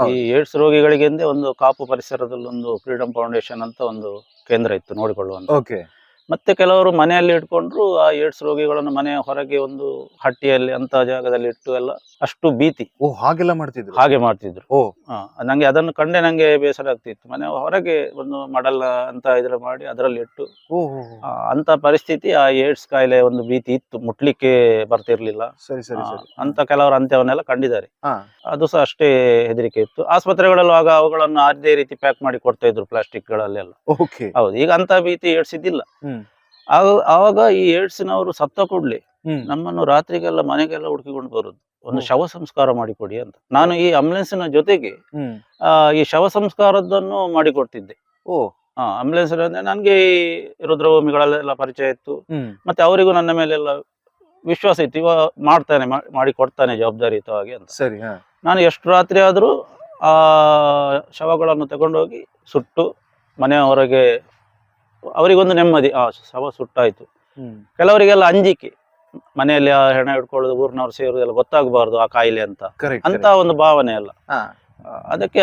ಈ. ಏಡ್ಸ್ ರೋಗಿಗಳಿಗೆಂದೇ ಒಂದು ಕಾಪು ಪರಿಸರದಲ್ಲಿ ಒಂದು ಫ್ರೀಡಂ ಫೌಂಡೇಶನ್ ಅಂತ ಒಂದು ಕೇಂದ್ರ ಇತ್ತು ನೋಡಿಕೊಳ್ಳುವಂತ. ಓಕೆ. ಮತ್ತೆ ಕೆಲವರು ಮನೆಯಲ್ಲಿ ಇಟ್ಕೊಂಡ್ರು ಆ ಏಡ್ಸ್ ರೋಗಿಗಳನ್ನು ಮನೆಯ ಹೊರಗೆ ಒಂದು ಹಟ್ಟಿಯಲ್ಲಿ ಅಂತ ಜಾಗದಲ್ಲಿ ಇಟ್ಟು ಎಲ್ಲ ಅಷ್ಟು ಭೀತಿ. ಓ ಹಾಗೆಲ್ಲ ಮಾಡ್ತಿದ್ರು? ಹಾಗೆ ಮಾಡ್ತಿದ್ರು. ಓ. ಹಾ, ನಂಗೆ ಅದನ್ನು ಕಂಡೆ ನಂಗೆ ಬೇಸರ ಆಗ್ತಿತ್ತು. ಮನೆ ಹೊರಗೆ ಒಂದು ಮಡಲ್ ಅಂತ ಇದ್ರ ಮಾಡಿ ಅದರಲ್ಲಿ ಇಟ್ಟು. ಓ ಆ, ಅಂತ ಪರಿಸ್ಥಿತಿ ಆ ಏಡ್ಸ್ ಕಾಯಿಲೆ ಒಂದು ಭೀತಿ ಇತ್ತು. ಮುಟ್ಲಿಕ್ಕೆ ಬರ್ತಿರ್ಲಿಲ್ಲ. ಸರಿ ಸರಿ ಆ, ಸರಿ. ಅಂತ ಕೆಲವರು ಅಂತ್ಯವನ್ನೆಲ್ಲ ಕಂಡಿದ್ದಾರೆ. ಹಾ. ಅದು ಸಹ ಅಷ್ಟೇ ಹೆದರಿಕೆ ಇತ್ತು. ಆಸ್ಪತ್ರೆಗಳಲ್ಲೂ ಆಗ ಅವುಗಳನ್ನು ಅದೇ ರೀತಿ ಪ್ಯಾಕ್ ಮಾಡಿ ಕೊಡ್ತಾ ಇದ್ರು ಪ್ಲಾಸ್ಟಿಕ್ ಗಳಲ್ಲೆಲ್ಲ ಓಕೆ. ಹೌದು ಈಗ ಅಂತ ಭೀತಿ ಏಡ್ಸ್ ಇದ್ದಿಲ್ಲ. ಹ್ಮ್. ಆಗ ಆವಾಗ ಈ ಏಡ್ಸ್ನವರು ಸತ್ತ ಕೊಡ್ಲಿ ಹ್ಮ್. ನಮ್ಮನ್ನು ರಾತ್ರಿಗೆಲ್ಲ ಮನೆಗೆಲ್ಲ ಹುಡುಕಿಕೊಂಡು ಬರುದು. ಒಂದು ಶವ ಸಂಸ್ಕಾರ ಮಾಡಿಕೊಡಿ ಅಂತ. ನಾನು ಈ ಆಂಬುಲೆನ್ಸ್ನ ಜೊತೆಗೆ ಹ್ಮ್. ಆ, ಈ ಶವ ಸಂಸ್ಕಾರದ್ದನ್ನು ಮಾಡಿಕೊಡ್ತಿದ್ದೆ. ಓ. ಆ ಆಂಬುಲೆನ್ಸ್ ಅಂದ್ರೆ ನನ್ಗೆ ಈ ರುದ್ರಭೂಮಿಗಳಲ್ಲೆಲ್ಲ ಪರಿಚಯ ಇತ್ತು. ಹ್ಮ್. ಮತ್ತೆ ಅವರಿಗೂ ನನ್ನ ಮೇಲೆಲ್ಲ ವಿಶ್ವಾಸ ಇತ್ತು. ಇವಾಗ ಮಾಡ್ತಾನೆ ಮಾ- ಮಾಡಿ ಕೊಡ್ತಾನೆ ಜವಾಬ್ದಾರಿಯುತವಾಗಿ ಅಂತ. ಸರಿ ಹಾ. ನಾನು ಎಷ್ಟು ರಾತ್ರಿ ಆದರೂ ಆ ಶವಗಳನ್ನು ತಗೊಂಡೋಗಿ ಸುಟ್ಟು ಮನೆಯ ಹೊರಗೆ ಅವರಿಗೊಂದು ನೆಮ್ಮದಿ. ಆ ಶವ ಸುಟ್ಟಾಯ್ತು. ಕೆಲವರಿಗೆಲ್ಲ ಅಂಜಿಕೆ. ಮನೆಯಲ್ಲಿ ಆ ಹೆಣ ಇಟ್ಕೊಳ್ಳೋದು ಊರಿನವ್ರು ಸೇರುದೆಲ್ಲ ಗೊತ್ತಾಗಬಾರ್ದು ಆ ಕಾಯಿಲೆ ಅಂತ. ಅಂತ ಒಂದು ಭಾವನೆ ಅಲ್ಲ. ಅದಕ್ಕೆ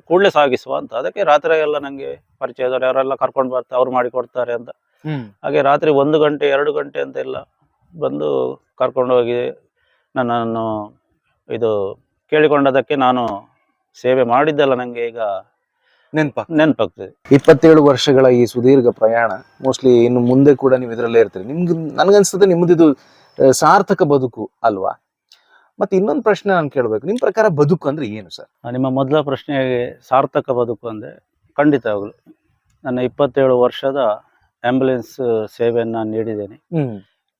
ಕೂಡಲೇ ಸಾಗಿಸುವ ಅಂತ. ಅದಕ್ಕೆ ರಾತ್ರಿ ಎಲ್ಲ ನಂಗೆ ಪರಿಚಯದವ್ರು ಯಾರೆಲ್ಲ ಕರ್ಕೊಂಡು ಬರ್ತಾರೆ ಅವ್ರು ಮಾಡಿ ಕೊಡ್ತಾರೆ ಅಂತ. ಹಾಗೆ ರಾತ್ರಿ ಒಂದು ಗಂಟೆ ಎರಡು ಗಂಟೆ ಅಂತ ಎಲ್ಲ ಬಂದು ಕರ್ಕೊಂಡು ಹೋಗಿ ನನ್ನನ್ನು ಇದು ಕೇಳಿಕೊಂಡದಕ್ಕೆ ನಾನು ಸೇವೆ ಮಾಡಿದ್ದಲ್ಲ ನನಗೆ ಈಗ ನೆನ್ಪ ನೆನಪಾಗ್ತದೆ. ಇಪ್ಪತ್ತೇಳು ವರ್ಷಗಳ ಈ ಸುದೀರ್ಘ ಪ್ರಯಾಣ ಮೋಸ್ಟ್ಲಿ ಇನ್ನು ಮುಂದೆ ಕೂಡ ನೀವು ಇದರಲ್ಲೇ ಇರ್ತೀರಿ. ನಿಮ್ಗೆ ನನಗನ್ಸುತ್ತೆ ನಿಮ್ಮದಿದು ಇದು ಸಾರ್ಥಕ ಬದುಕು ಅಲ್ವಾ? ಮತ್ತೆ ಇನ್ನೊಂದು ಪ್ರಶ್ನೆ ನಾನು ಕೇಳಬೇಕು. ನಿಮ್ಮ ಪ್ರಕಾರ ಬದುಕು ಅಂದ್ರೆ ಏನು ಸರ್? ನಿಮ್ಮ ಮೊದಲ ಪ್ರಶ್ನೆಗೆ ಸಾರ್ಥಕ ಬದುಕು ಅಂದರೆ ಖಂಡಿತವಾಗಲು ನನ್ನ ಇಪ್ಪತ್ತೇಳು ವರ್ಷದ ಆಂಬ್ಯುಲೆನ್ಸ್ ಸೇವೆಯನ್ನು ನೀಡಿದ್ದೇನೆ.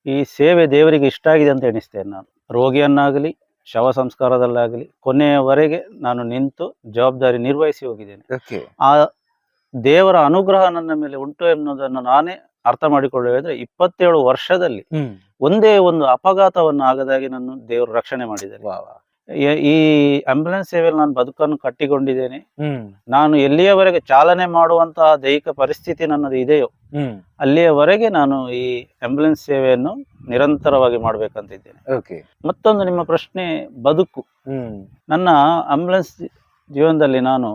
ಈ ಸೇವೆ ದೇವರಿಗೆ ಇಷ್ಟ ಆಗಿದೆ ಅಂತ ಎಣಿಸ್ತೇನೆ ನಾನು. ರೋಗಿಯನ್ನಾಗಲಿ ಶವ ಸಂಸ್ಕಾರದಲ್ಲಾಗಲಿ ಕೊನೆಯವರೆಗೆ ನಾನು ನಿಂತು ಜವಾಬ್ದಾರಿ ನಿರ್ವಹಿಸಿ ಹೋಗಿದ್ದೇನೆ. ಓಕೆ. ಆ ದೇವರ ಅನುಗ್ರಹ ನನ್ನ ಮೇಲೆ ಉಂಟು ಎನ್ನುವುದನ್ನು ನಾನೇ ಅರ್ಥ ಮಾಡಿಕೊಳ್ಳುವುದಾದ್ರೆ ಇಪ್ಪತ್ತೇಳು ವರ್ಷದಲ್ಲಿ ಒಂದೇ ಒಂದು ಅಪಘಾತವನ್ನು ಆಗದಾಗಿ ನನ್ನ ದೇವರು ರಕ್ಷಣೆ ವಾ. ಈ- ಆಂಬ್ಯುಲೆನ್ಸ್ ಸೇವೆಯಲ್ಲಿ ನಾನು ಬದುಕನ್ನು ಕಟ್ಟಿಕೊಂಡಿದ್ದೇನೆ ನಾನು ಎಲ್ಲಿಯವರೆಗೆ ಚಾಲನೆ ಮಾಡುವಂತಹ ದೈಹಿಕ ಪರಿಸ್ಥಿತಿ ನನ್ನದು ಇದೆಯೋ ಅಲ್ಲಿಯವರೆಗೆ ನಾನು ಈ ಆಂಬ್ಯುಲೆನ್ಸ್ ಸೇವೆಯನ್ನು ನಿರಂತರವಾಗಿ ಮಾಡ್ಬೇಕಂತಿದ್ದೇನೆ. ಓಕೆ. ಮತ್ತೊಂದು ನಿಮ್ಮ ಪ್ರಶ್ನೆ ಬದುಕು. ನನ್ನ ಆಂಬ್ಯುಲೆನ್ಸ್ ಜೀವನದಲ್ಲಿ ನಾನು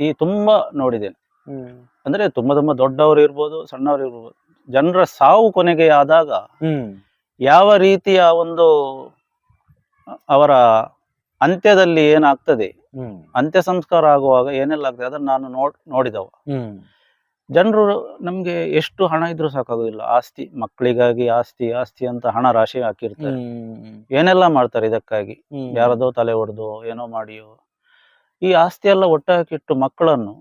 ಈ ತುಂಬಾ ನೋಡಿದ್ದೇನೆ. ಅಂದ್ರೆ ತುಂಬಾ ತುಂಬಾ ದೊಡ್ಡವರು ಇರ್ಬೋದು ಸಣ್ಣವರು ಇರ್ಬೋದು ಜನರ ಸಾವು ಕೊನೆಗೆ ಆದಾಗ ಯಾವ ರೀತಿಯ ಒಂದು ಅವರ ಅಂತ್ಯದಲ್ಲಿ ಏನಾಗ್ತದೆ? ಅಂತ್ಯ ಸಂಸ್ಕಾರ ಆಗುವಾಗ ಏನೆಲ್ಲ ಆಗ್ತದೆ? ಅದನ್ನ ನಾನು ನೋಡ್ ನೋಡಿದವ. ಜನರು ನಮ್ಗೆ ಎಷ್ಟು ಹಣ ಇದ್ರೂ ಸಾಕಾಗುದಿಲ್ಲ. ಆಸ್ತಿ ಮಕ್ಕಳಿಗಾಗಿ ಆಸ್ತಿ ಆಸ್ತಿ ಅಂತ ಹಣ ರಾಶಿ ಹಾಕಿರ್ತಾರೆ. ಏನೆಲ್ಲ ಮಾಡ್ತಾರೆ ಇದಕ್ಕಾಗಿ? ಯಾರದೋ ತಲೆ ಹೊಡೆದು ಏನೋ ಮಾಡಿಯೋ. ಈ ಆಸ್ತಿ ಎಲ್ಲ ಒಟ್ಟಾಕಿಟ್ಟು ಮಕ್ಕಳನ್ನು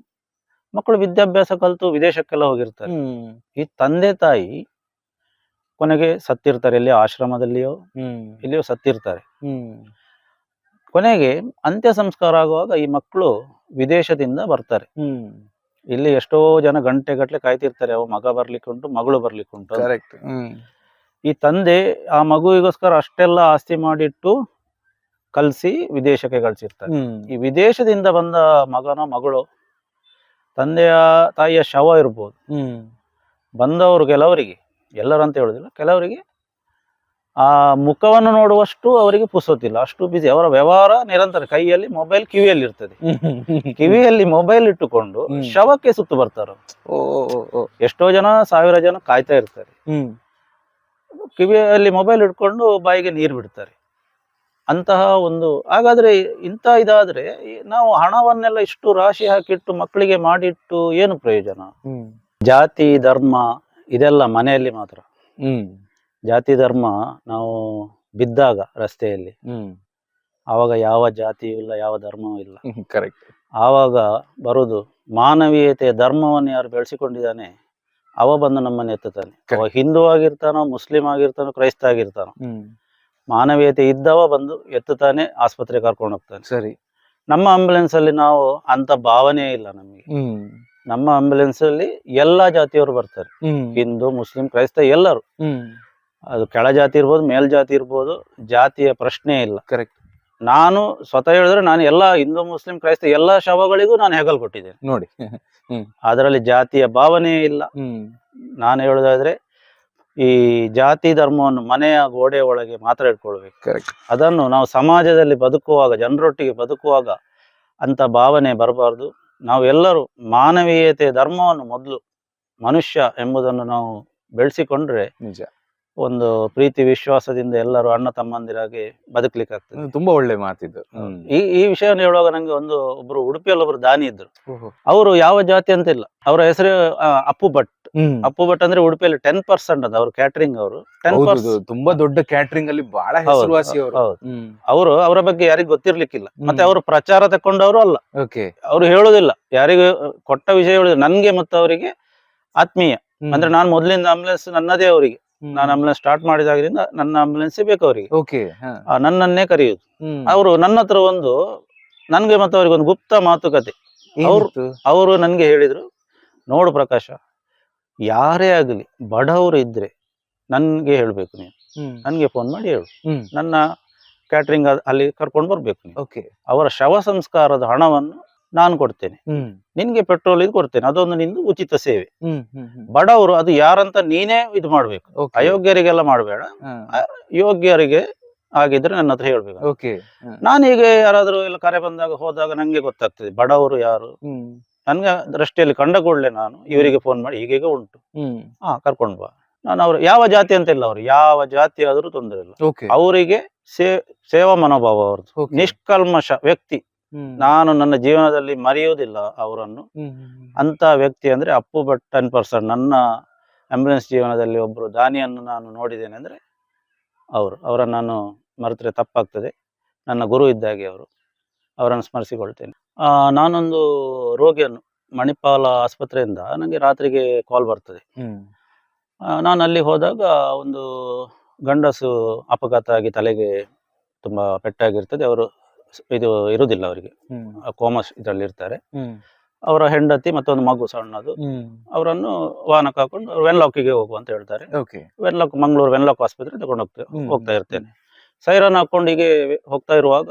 ಮಕ್ಕಳು ವಿದ್ಯಾಭ್ಯಾಸ ಕಲಿತು ವಿದೇಶಕ್ಕೆಲ್ಲ ಹೋಗಿರ್ತಾರೆ. ಈ ತಂದೆ ತಾಯಿ ಕೊನೆಗೆ ಸತ್ತಿರ್ತಾರೆ ಇಲ್ಲಿ ಆಶ್ರಮದಲ್ಲಿಯೋ ಇಲ್ಲಿಯೋ ಸತ್ತಿರ್ತಾರೆ. ಕೊನೆಗೆ ಅಂತ್ಯ ಸಂಸ್ಕಾರ ಆಗುವಾಗ ಈ ಮಕ್ಕಳು ವಿದೇಶದಿಂದ ಬರ್ತಾರೆ. ಇಲ್ಲಿ ಎಷ್ಟೋ ಜನ ಗಂಟೆ ಗಟ್ಟಲೆ ಕಾಯ್ತಿರ್ತಾರೆ ಅವ ಮಗ ಬರ್ಲಿಕ್ಕೆ ಉಂಟು ಮಗಳು ಬರ್ಲಿಕ್ಕೆ ಉಂಟು ಅಂತ. ಕರೆಕ್ಟ್ ಈ ತಂದೆ ಆ ಮಗುವಿಗೋಸ್ಕರ ಅಷ್ಟೆಲ್ಲ ಆಸ್ತಿ ಮಾಡಿಟ್ಟು ಕಲಿಸಿ ವಿದೇಶಕ್ಕೆ ಕಳ್ಸಿರ್ತಾರೆ. ಈ ವಿದೇಶದಿಂದ ಬಂದ ಮಗನ ಮಗಳು ತಂದೆಯ ತಾಯಿಯ ಶವ ಇರ್ಬೋದು. ಬಂದವರು ಕೆಲವರಿಗೆ ಎಲ್ಲರಂತ ಹೇಳೋದಿಲ್ಲ. ಕೆಲವರಿಗೆ ಆ ಮುಖವನ್ನು ನೋಡುವಷ್ಟು ಅವರಿಗೆ ಪುಸೋತಿಲ್ಲ ಅಷ್ಟು ಬಿಸಿ ಅವರ ವ್ಯವಹಾರ ನಿರಂತರ ಕೈಯಲ್ಲಿ ಮೊಬೈಲ್ ಕಿವಿಯಲ್ಲಿ ಇರ್ತದೆ. ಕಿವಿಯಲ್ಲಿ ಮೊಬೈಲ್ ಇಟ್ಟುಕೊಂಡು ಶವಕ್ಕೆ ಸುತ್ತು ಬರ್ತಾರೆ. ಎಷ್ಟೋ ಜನ ಸಾವಿರ ಜನ ಕಾಯ್ತಾ ಇರ್ತಾರೆ. ಹ್ಮ್. ಕಿವಿಯಲ್ಲಿ ಮೊಬೈಲ್ ಇಟ್ಕೊಂಡು ಬಾಯಿಗೆ ನೀರು ಬಿಡ್ತಾರೆ. ಅಂತಹ ಒಂದು ಹಾಗಾದ್ರೆ ಇಂಥ ಇದಾದ್ರೆ ನಾವು ಹಣವನ್ನೆಲ್ಲ ಇಷ್ಟು ರಾಶಿ ಹಾಕಿಟ್ಟು ಮಕ್ಕಳಿಗೆ ಮಾಡಿಟ್ಟು ಏನು ಪ್ರಯೋಜನ? ಜಾತಿ ಧರ್ಮ ಇದೆಲ್ಲ ಮನೆಯಲ್ಲಿ ಮಾತ್ರ. ಹ್ಮ್. ಜಾತಿ ಧರ್ಮ ನಾವು ಬಿದ್ದಾಗ ರಸ್ತೆಯಲ್ಲಿ. ಹ್ಮ್. ಆವಾಗ ಯಾವ ಜಾತಿಯೂ ಇಲ್ಲ ಯಾವ ಧರ್ಮವೂ ಇಲ್ಲ. ಕರೆಕ್ಟ್ ಆವಾಗ ಬರುದು ಮಾನವೀಯತೆಯ ಧರ್ಮವನ್ನು ಯಾರು ಬೆಳೆಸಿಕೊಂಡಿದ್ದಾನೆ ಅವ ಬಂದು ನಮ್ಮನ್ನು ಎತ್ತುತ್ತಾನೆ. ಅವ ಹಿಂದೂ ಆಗಿರ್ತಾನೋ ಮುಸ್ಲಿಂ ಆಗಿರ್ತಾನೋ ಕ್ರೈಸ್ತ ಆಗಿರ್ತಾನೋ ಮಾನವೀಯತೆ ಇದ್ದವ ಬಂದು ಎತ್ತುತ್ತಾನೆ ಆಸ್ಪತ್ರೆ ಕರ್ಕೊಂಡು ಹೋಗ್ತಾನೆ. ಸರಿ. ನಮ್ಮ ಆಂಬುಲೆನ್ಸ್ ಅಲ್ಲಿ ನಾವು ಅಂತ ಭಾವನೆ ಇಲ್ಲ ನಮಗೆ. ನಮ್ಮ ಆಂಬ್ಯುಲೆನ್ಸ್ ಅಲ್ಲಿ ಎಲ್ಲಾ ಜಾತಿಯವರು ಬರ್ತಾರೆ. ಹಿಂದೂ ಮುಸ್ಲಿಂ ಕ್ರೈಸ್ತ ಎಲ್ಲರೂ. ಅದು ಕೆಳ ಜಾತಿ ಇರ್ಬೋದು ಮೇಲ್ ಜಾತಿ ಇರ್ಬೋದು ಜಾತಿಯ ಪ್ರಶ್ನೆ ಇಲ್ಲ. ಕರೆಕ್ಟ್ ನಾನು ಸ್ವತಃ ಹೇಳಿದ್ರೆ ನಾನು ಎಲ್ಲ ಹಿಂದೂ ಮುಸ್ಲಿಂ ಕ್ರೈಸ್ತ ಎಲ್ಲಾ ಶವಗಳಿಗೂ ನಾನು ಹೆಗಲ್ ಕೊಟ್ಟಿದ್ದೇನೆ. ನೋಡಿ. ಅದರಲ್ಲಿ ಜಾತಿಯ ಭಾವನೆ ಇಲ್ಲ. ನಾನು ಹೇಳೋದಾದ್ರೆ ಈ ಜಾತಿ ಧರ್ಮವನ್ನು ಮನೆಯ ಗೋಡೆ ಒಳಗೆ ಮಾತ್ರ ಇಟ್ಕೊಳ್ಬೇಕು. ಕರೆಕ್ಟ್ ಅದನ್ನು ನಾವು ಸಮಾಜದಲ್ಲಿ ಬದುಕುವಾಗ ಜನರೊಟ್ಟಿಗೆ ಬದುಕುವಾಗ ಅಂತ ಭಾವನೆ ಬರಬಾರ್ದು. ನಾವೆಲ್ಲರೂ ಮಾನವೀಯತೆ ಧರ್ಮವನ್ನು ಮೊದಲು ಮನುಷ್ಯ ಎಂಬುದನ್ನು ನಾವು ಬೆಳೆಸಿಕೊಂಡ್ರೆ ನಿಜ. ಒಂದು ಪ್ರೀತಿ ವಿಶ್ವಾಸದಿಂದ ಎಲ್ಲರೂ ಅಣ್ಣ ತಮ್ಮಂದಿರಾಗಿ ಬದುಕಲಿಕ್ಕೆ ಆಗ್ತದೆ ತುಂಬಾ ಒಳ್ಳೆ ಮಾತಿದ್ದು ಈ ಈ ವಿಷಯವನ್ನು ಹೇಳುವಾಗ ನಂಗೆ ಒಂದು ಒಬ್ರು ಉಡುಪಿಯಲ್ಲಿ ಒಬ್ರು ದಾನಿ ಇದ್ರು. ಅವರು ಯಾವ ಜಾತಿ ಅಂತ ಇಲ್ಲ ಅವರ ಹೆಸರು ಅಪ್ಪು ಭಟ್ ಅಪ್ಪು ಭಟ್ ಅಂದ್ರೆ ಉಡುಪಿಯಲ್ಲಿ ಟೆನ್ ಪರ್ಸೆಂಟ್ ಅದ ಅವರು ಕ್ಯಾಟರಿಂಗ್ ಅವರು. ಟೆನ್ ತುಂಬಾ ದೊಡ್ಡ ಕ್ಯಾಟರಿಂಗ್ ಅಲ್ಲಿ ಬಹಳ ಹೆಸರುವಾಸಿ ಅವರು ಅವರು ಅವರ ಬಗ್ಗೆ ಯಾರಿಗೂ ಗೊತ್ತಿರ್ಲಿಕ್ಕಿಲ್ಲ. ಮತ್ತೆ. ಅವರು ಪ್ರಚಾರ ತಕೊಂಡವರು ಅಲ್ಲ. ಓಕೆ. ಅವರು ಹೇಳುದಿಲ್ಲ. ಯಾರಿಗೂ ಕೊಟ್ಟ ವಿಷಯ ಹೇಳುದಿಲ್ಲ. ನನ್ಗೆ ಮತ್ತು ಅವರಿಗೆ ಆತ್ಮೀಯ. ಅಂದ್ರೆ ನಾನು ಮೊದಲಿಂದ ಆಂಬುಲೆನ್ಸ್ ನನ್ನದೇ ಅವರಿಗೆ. ನಾನು ಆಂಬುಲೆನ್ಸ್ ಸ್ಟಾರ್ಟ್ ಮಾಡಿದಾಗಿಂದ ನನ್ನ ಆಂಬುಲೆನ್ಸ್ ಬೇಕು ಅವರಿಗೆ. ಓಕೆ ಆ, ನನ್ನನ್ನೇ ಕರೆಯುವುದು ಅವರು ನನ್ನ ಹತ್ರ ಒಂದು ನನ್ಗೆ ಮತ್ತೆ ಅವರಿಗೆ ಒಂದು ಗುಪ್ತ ಮಾತುಕತೆ. ಅವ್ರು- ಅವರು ನನ್ಗೆ ಹೇಳಿದ್ರು ನೋಡು ಪ್ರಕಾಶ ಯಾರೇ ಆಗಲಿ ಬಡವರು ಇದ್ರೆ ನನ್ಗೆ ಹೇಳ್ಬೇಕು ನೀವು ನನ್ಗೆ ಫೋನ್ ಮಾಡಿ ಹೇಳು. ನನ್ನ ಕ್ಯಾಟ್ರಿಂಗ್ ಅಲ್ಲಿ ಕರ್ಕೊಂಡು ಬರ್ಬೇಕು ನೀನು. ಓಕೆ ಅವರ ಶವ ಸಂಸ್ಕಾರದ ಹಣವನ್ನು ನಾನು ಕೊಡ್ತೇನೆ. ನಿನ್ಗೆ ಪೆಟ್ರೋಲ್ ಇದು ಕೊಡ್ತೇನೆ. ಅದೊಂದು ನಿಂದು ಉಚಿತ ಸೇವೆ. ಬಡವರು ಅದು ಯಾರಂತ ನೀನೇ ಇದು ಮಾಡ್ಬೇಕು. ಅಯೋಗ್ಯರಿಗೆಲ್ಲ ಮಾಡಬೇಡ. ಯೋಗ್ಯರಿಗೆ ಆಗಿದ್ರೆ ನನ್ನ ಹತ್ರ ಹೇಳ್ಬೇಕು. ನಾನು ಹೀಗೆ ಯಾರಾದ್ರೂ ಎಲ್ಲ ಕರೆ ಬಂದಾಗ ಹೋದಾಗ ನಂಗೆ ಗೊತ್ತಾಗ್ತದೆ. ಬಡವರು ಯಾರು? ನನ್ಗೆ ದೃಷ್ಟಿಯಲ್ಲಿ ಕಂಡ ಕೂಡಲೇ ನಾನು ಇವರಿಗೆ ಫೋನ್ ಮಾಡಿ ಈಗೀಗ ಉಂಟು. ಹ್ಮ್. ಹಾ ಕರ್ಕೊಂಡು ಬಾ. ನಾನು ಅವ್ರು ಯಾವ ಜಾತಿ ಅಂತ ಇಲ್ಲ ಅವರು. ಯಾವ ಜಾತಿ ಆದ್ರೂ ತೊಂದರೆ ಇಲ್ಲ. ಅವರಿಗೆ ಸೇ ಸೇವಾ ಮನೋಭಾವ ಅವ್ರದ್ದು. ನಿಷ್ಕಲ್ಮಶ ವ್ಯಕ್ತಿ. ನಾನು ನನ್ನ ಜೀವನದಲ್ಲಿ ಮರೆಯುವುದಿಲ್ಲ ಅವರನ್ನು. ಅಂತ ವ್ಯಕ್ತಿ ಅಂದ್ರೆ ಅಪ್ಪು ಬಟ್ ಟೆನ್ ಪರ್ಸೆಂಟ್ ನನ್ನ ಆಂಬುಲೆನ್ಸ್ ಜೀವನದಲ್ಲಿ ಒಬ್ರು ದಾನಿಯನ್ನು ನಾನು ನೋಡಿದ್ದೇನೆ ಅಂದ್ರೆ ಅವರು. ಅವರನ್ನು ನಾನು ಮರೆತರೆ ತಪ್ಪಾಗ್ತದೆ. ನನ್ನ ಗುರು ಇದ್ದಾಗೆ ಅವರು. ಅವರನ್ನು ಸ್ಮರಿಸಿಕೊಳ್ತೇನೆ. ಆ, ನಾನೊಂದು ರೋಗಿಯನ್ನು ಮಣಿಪಾಲ ಆಸ್ಪತ್ರೆಯಿಂದ ನನಗೆ ರಾತ್ರಿಗೆ ಕಾಲ್ ಬರ್ತದೆ. ನಾನು ಅಲ್ಲಿ ಹೋದಾಗ ಒಂದು ಗಂಡಸು ಅಪಘಾತ ಆಗಿ ತಲೆಗೆ ತುಂಬ ಪೆಟ್ಟಾಗಿರ್ತದೆ. ಅವರು ಇದು ಇರುವುದಿಲ್ಲ ಅವರಿಗೆ. ಕೋಮಸ್ ಇದರಲ್ಲಿ ಇರ್ತಾರೆ. ಅವರ ಹೆಂಡತಿ ಮತ್ತೊಂದು ಮಗು ಸಣ್ಣದು. ಅವರನ್ನು ವಾಹನಕ್ಕೆ ಹಾಕೊಂಡು ವೆನ್ಲಾಕಿಗೆ ಹೋಗು ಅಂತ ಹೇಳ್ತಾರೆ. ಓಕೆ. ವೆನ್ಲಾಕ್ ಮಂಗಳೂರು ವೆನ್ಲಾಕ್ ಆಸ್ಪತ್ರೆ ತಗೊಂಡು ಹೋಗ್ತಾ ಹ್ಮ್. ಹೋಗ್ತಾ ಇರ್ತೇನೆ. ಸೈರನ್ ಹಾಕೊಂಡು ಹೀಗೆ ಹೋಗ್ತಾ ಇರುವಾಗ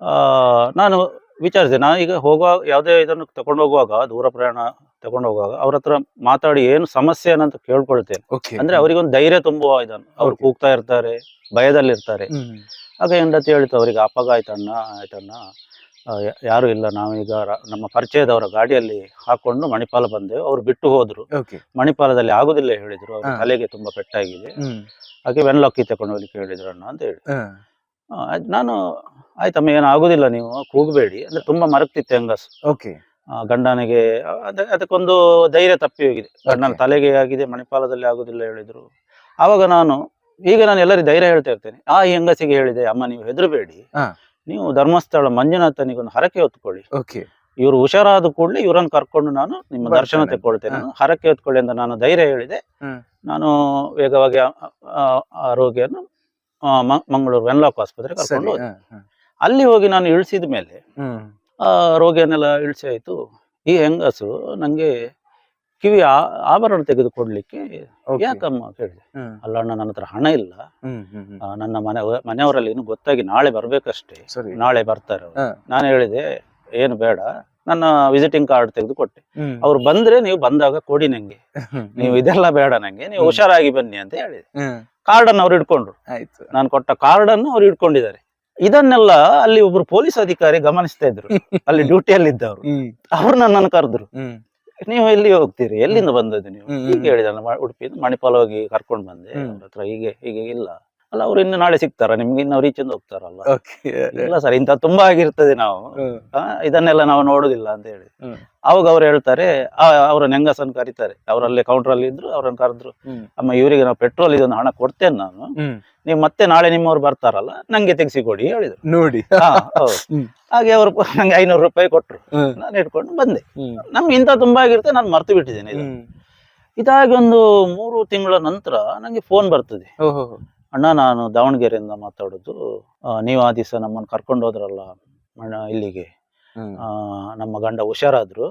ಆ, ನಾನು ವಿಚಾರಿಸಿದೆ. ನಾನು ಈಗ ಹೋಗುವಾಗ ಯಾವುದೇ ಇದನ್ನು ತಗೊಂಡು ಹೋಗುವಾಗ ದೂರ ಪ್ರಯಾಣ ತಗೊಂಡು ಹೋಗುವಾಗ ಅವ್ರ ಹತ್ರ ಮಾತಾಡಿ ಏನು ಸಮಸ್ಯೆ ಏನಂತ ಕೇಳ್ಕೊಳ್ತೇನೆ. ಅಂದ್ರೆ ಅವರಿಗೊಂದು ಧೈರ್ಯ ತುಂಬುವ ಇದನ್ನು. ಅವ್ರು ಕೂಗ್ತಾ ಇರ್ತಾರೆ ಭಯದಲ್ಲಿರ್ತಾರೆ. ಆಗ ಹೆಂಡತಿ ಹೇಳಿತು ಅವರಿಗೆ ಅಪಘಾತ ಆಯ್ತಣ್ಣ ಆಯ್ತಣ್ಣ ಯಾರು ಇಲ್ಲ. ನಾವೀಗ ನಮ್ಮ ಪರಿಚಯದವರ ಗಾಡಿಯಲ್ಲಿ ಹಾಕೊಂಡು ಮಣಿಪಾಲ ಬಂದೆವು ಅವ್ರು ಬಿಟ್ಟು ಹೋದ್ರು. ಮಣಿಪಾಲದಲ್ಲಿ ಆಗುದಿಲ್ಲ ಹೇಳಿದ್ರು. ಅವ್ರ ತಲೆಗೆ ತುಂಬಾ ಪೆಟ್ಟಾಗಿದೆ. ಹಾಗೆ ವೆನ್ಲಾಕಿ ತಕೊಂಡು ಹೋಗ್ಲಿಕ್ಕೆ ಹೇಳಿದ್ರು ಅಣ್ಣ ಅಂತ ಹೇಳಿ ನಾನು ಆಯ್ತಮ್ಮ ಏನು ಆಗುದಿಲ್ಲ ನೀವು. ಕೂಗಬೇಡಿ. ಅಂದ್ರೆ ತುಂಬಾ ಮರಗ್ತಿತ್ತು ಹೆಂಗಸ್. ಓಕೆ ಗಂಡನಿಗೆ ಅದಕ್ಕೊಂದು ಧೈರ್ಯ ತಪ್ಪಿ ಹೋಗಿದೆ. ಗಂಡನ ತಲೆಗೆ ಆಗಿದೆ ಮಣಿಪಾಲದಲ್ಲಿ ಆಗುದಿಲ್ಲ ಹೇಳಿದ್ರು. ಆವಾಗ ನಾನು ಈಗ ನಾನು ಎಲ್ಲರಿಗೂ ಧೈರ್ಯ ಹೇಳ್ತಾ ಇರ್ತೇನೆ. ಆ ಹೆಂಗಸಿಗೆ ಹೇಳಿದೆ ಅಮ್ಮ ನೀವು ಹೆದರಬೇಡಿ. ನೀವು ಧರ್ಮಸ್ಥಳ ಮಂಜುನಾಥನಿಗೊಂದು ಹರಕೆ ಹೊತ್ಕೊಳ್ಳಿ. ಓಕೆ. ಇವರು ಹುಷಾರಾದ ಕೂಡಲೇ ಇವರನ್ನು ಕರ್ಕೊಂಡು ನಾನು ನಿಮ್ಮ. ದರ್ಶನ ತೆಕ್ಕೊಳ್ತೇನೆ. ಹರಕೆ ಹೊತ್ಕೊಳ್ಳಿ ಅಂತ ನಾನು ಧೈರ್ಯ ಹೇಳಿದೆ. ನಾನು ವೇಗವಾಗಿ ಆ- ರೋಗಿಯನ್ನು ಮಂಗಳೂರು ವೆನ್ಲಾಕ್ ಆಸ್ಪತ್ರೆ ಕರ್ಕೊಂಡು. ಅಲ್ಲಿ ಹೋಗಿ ನಾನು ಇಳಿಸಿದ ಮೇಲೆ ಆ ರೋಗಿಯನ್ನೆಲ್ಲ ಇಳಿಸಿ ಆಯ್ತು. ಈ ಹೆಂಗಸು ನಂಗೆ ಕಿವಿ ಆಭರಣ ತೆಗೆದುಕೊಡ್ಲಿಕ್ಕೆ. ಯಾಕಮ್ಮ ಕೇಳಿದೆ. ಅಲ್ಲ ಅಣ್ಣ ನನ್ನ ಹತ್ರ ಹಣ ಇಲ್ಲ. ಆ, ನನ್ನ ಮನೆ ಮನೆಯವರಲ್ಲಿ ಇನ್ನು ಗೊತ್ತಾಗಿ ನಾಳೆ ಬರ್ಬೇಕಷ್ಟೇ ಸರಿ ನಾಳೆ ಬರ್ತಾರೆ ಅವ್ರು. ನಾನು ಹೇಳಿದೆ ಏನು ಬೇಡ ನನ್ನ ವಿಸಿಟಿಂಗ್ ಕಾರ್ಡ್ ತೆಗೆದು ಕೊಟ್ಟೆ ಹ್ಮ್. ಅವ್ರು ಬಂದ್ರೆ ನೀವು ಬಂದಾಗ ಕೊಡಿ ನಂಗೆ. ನೀವು ಇದೆಲ್ಲ ಬೇಡ ನಂಗೆ ನೀವು ಹ್ಮ್. ಹುಷಾರಾಗಿ ಬನ್ನಿ ಅಂತ ಹೇಳಿದೆ ಹ್ಮ್. ಕಾರ್ಡ್ ಅನ್ನು ಅವ್ರು ಇಟ್ಕೊಂಡ್ರು ಆಯ್ತು ನಾನು ಕೊಟ್ಟ ಕಾರ್ಡ್ ಅನ್ನು ಅವ್ರು ಇಟ್ಕೊಂಡಿದ್ದಾರೆ ಇದನ್ನೆಲ್ಲ ಅಲ್ಲಿ ಒಬ್ರು ಪೊಲೀಸ್ ಅಧಿಕಾರಿ ಗಮನಿಸ್ತಾ ಇದ್ರು ಅಲ್ಲಿ ಡ್ಯೂಟಿಯಲ್ಲಿ ಇದ್ದವರು ಹ್ಮ್. ಅವ್ರು ನನ್ನನ್ನು ಕರೆದ್ರು ಹ್ಮ್. ನೀವು ಎಲ್ಲಿ ಹೋಗ್ತೀರಿ? ಎಲ್ಲಿಂದ ಬಂದದ್ದು ನೀವು? ಹೀಗೆ ಹೇಳಿದ ಉಡುಪಿಯಿಂದ ಮಣಿಪಾಲ್ ಹೋಗಿ ಕರ್ಕೊಂಡು ಬಂದೆ. ಅವ್ರ ಹತ್ರ ಹೀಗೆ ಹೀಗೆ ಇಲ್ಲ. ಅಲ್ಲ ಅವ್ರು ಇನ್ನು ನಾಳೆ ಸಿಗ್ತಾರ? ನಿಮ್ಗೆ ಇನ್ನು ಇಂದ ಹೋಗ್ತಾರಲ್ಲ. ಇಲ್ಲ ಸರ್ ಇಂತ ತುಂಬಾ ಆಗಿರ್ತದೆ ನಾವು. ಇದನ್ನೆಲ್ಲ ನಾವು ನೋಡುದಿಲ್ಲ ಅಂತ ಹೇಳಿ. ಅವಾಗ ಅವ್ರು ಹೇಳ್ತಾರೆ ಅವ್ರ ನೆಂಗಸನ್ ಕರೀತಾರೆ? ಅವರಲ್ಲಿ ಕೌಂಟರ್ ಅಲ್ಲಿ ಇದ್ರು ಅವ್ರನ್ನ ಕರೆದ್ರು. ಅಮ್ಮ ಇವರಿಗೆ ನಾವು ಪೆಟ್ರೋಲ್ ಇದೊಂದು ಹಣ ಕೊಡ್ತೇನೆ ನಾನು. ನೀವ್ ಮತ್ತೆ ನಾಳೆ ನಿಮ್ಮವ್ರು ಬರ್ತಾರಲ್ಲ ನಂಗೆ ತೆಗಿಸಿ ಕೊಡಿ ಹೇಳಿದ್ರು. ನೋಡಿ. ಹಾಗೆ ಅವರು ನಂಗೆ ಐನೂರು ರೂಪಾಯಿ ಕೊಟ್ರು. ನಾನು ಇಟ್ಕೊಂಡು ಬಂದೆ. ನಮ್ಗೆ ಇಂತ ತುಂಬಾ ಆಗಿರುತ್ತೆ ನಾನು ಮರ್ತು ಬಿಟ್ಟಿದ್ದೇನೆ ಇದು. ಇದಾಗಿ ಒಂದು ಮೂರು ತಿಂಗಳ ನಂತರ ನಂಗೆ ಫೋನ್ ಬರ್ತದೆ. ಅಣ್ಣ ನಾನು ದಾವಣಗೆರೆಯಿಂದ ಮಾತಾಡೋದು. ನೀವು ಆ ದಿವಸ ನಮ್ಮನ್ನು ಕರ್ಕೊಂಡು ಹೋದ್ರಲ್ಲ ಅಣ್ಣ ಇಲ್ಲಿಗೆ. ಆ, ನಮ್ಮ ಗಂಡ ಹುಷಾರಾದ್ರು.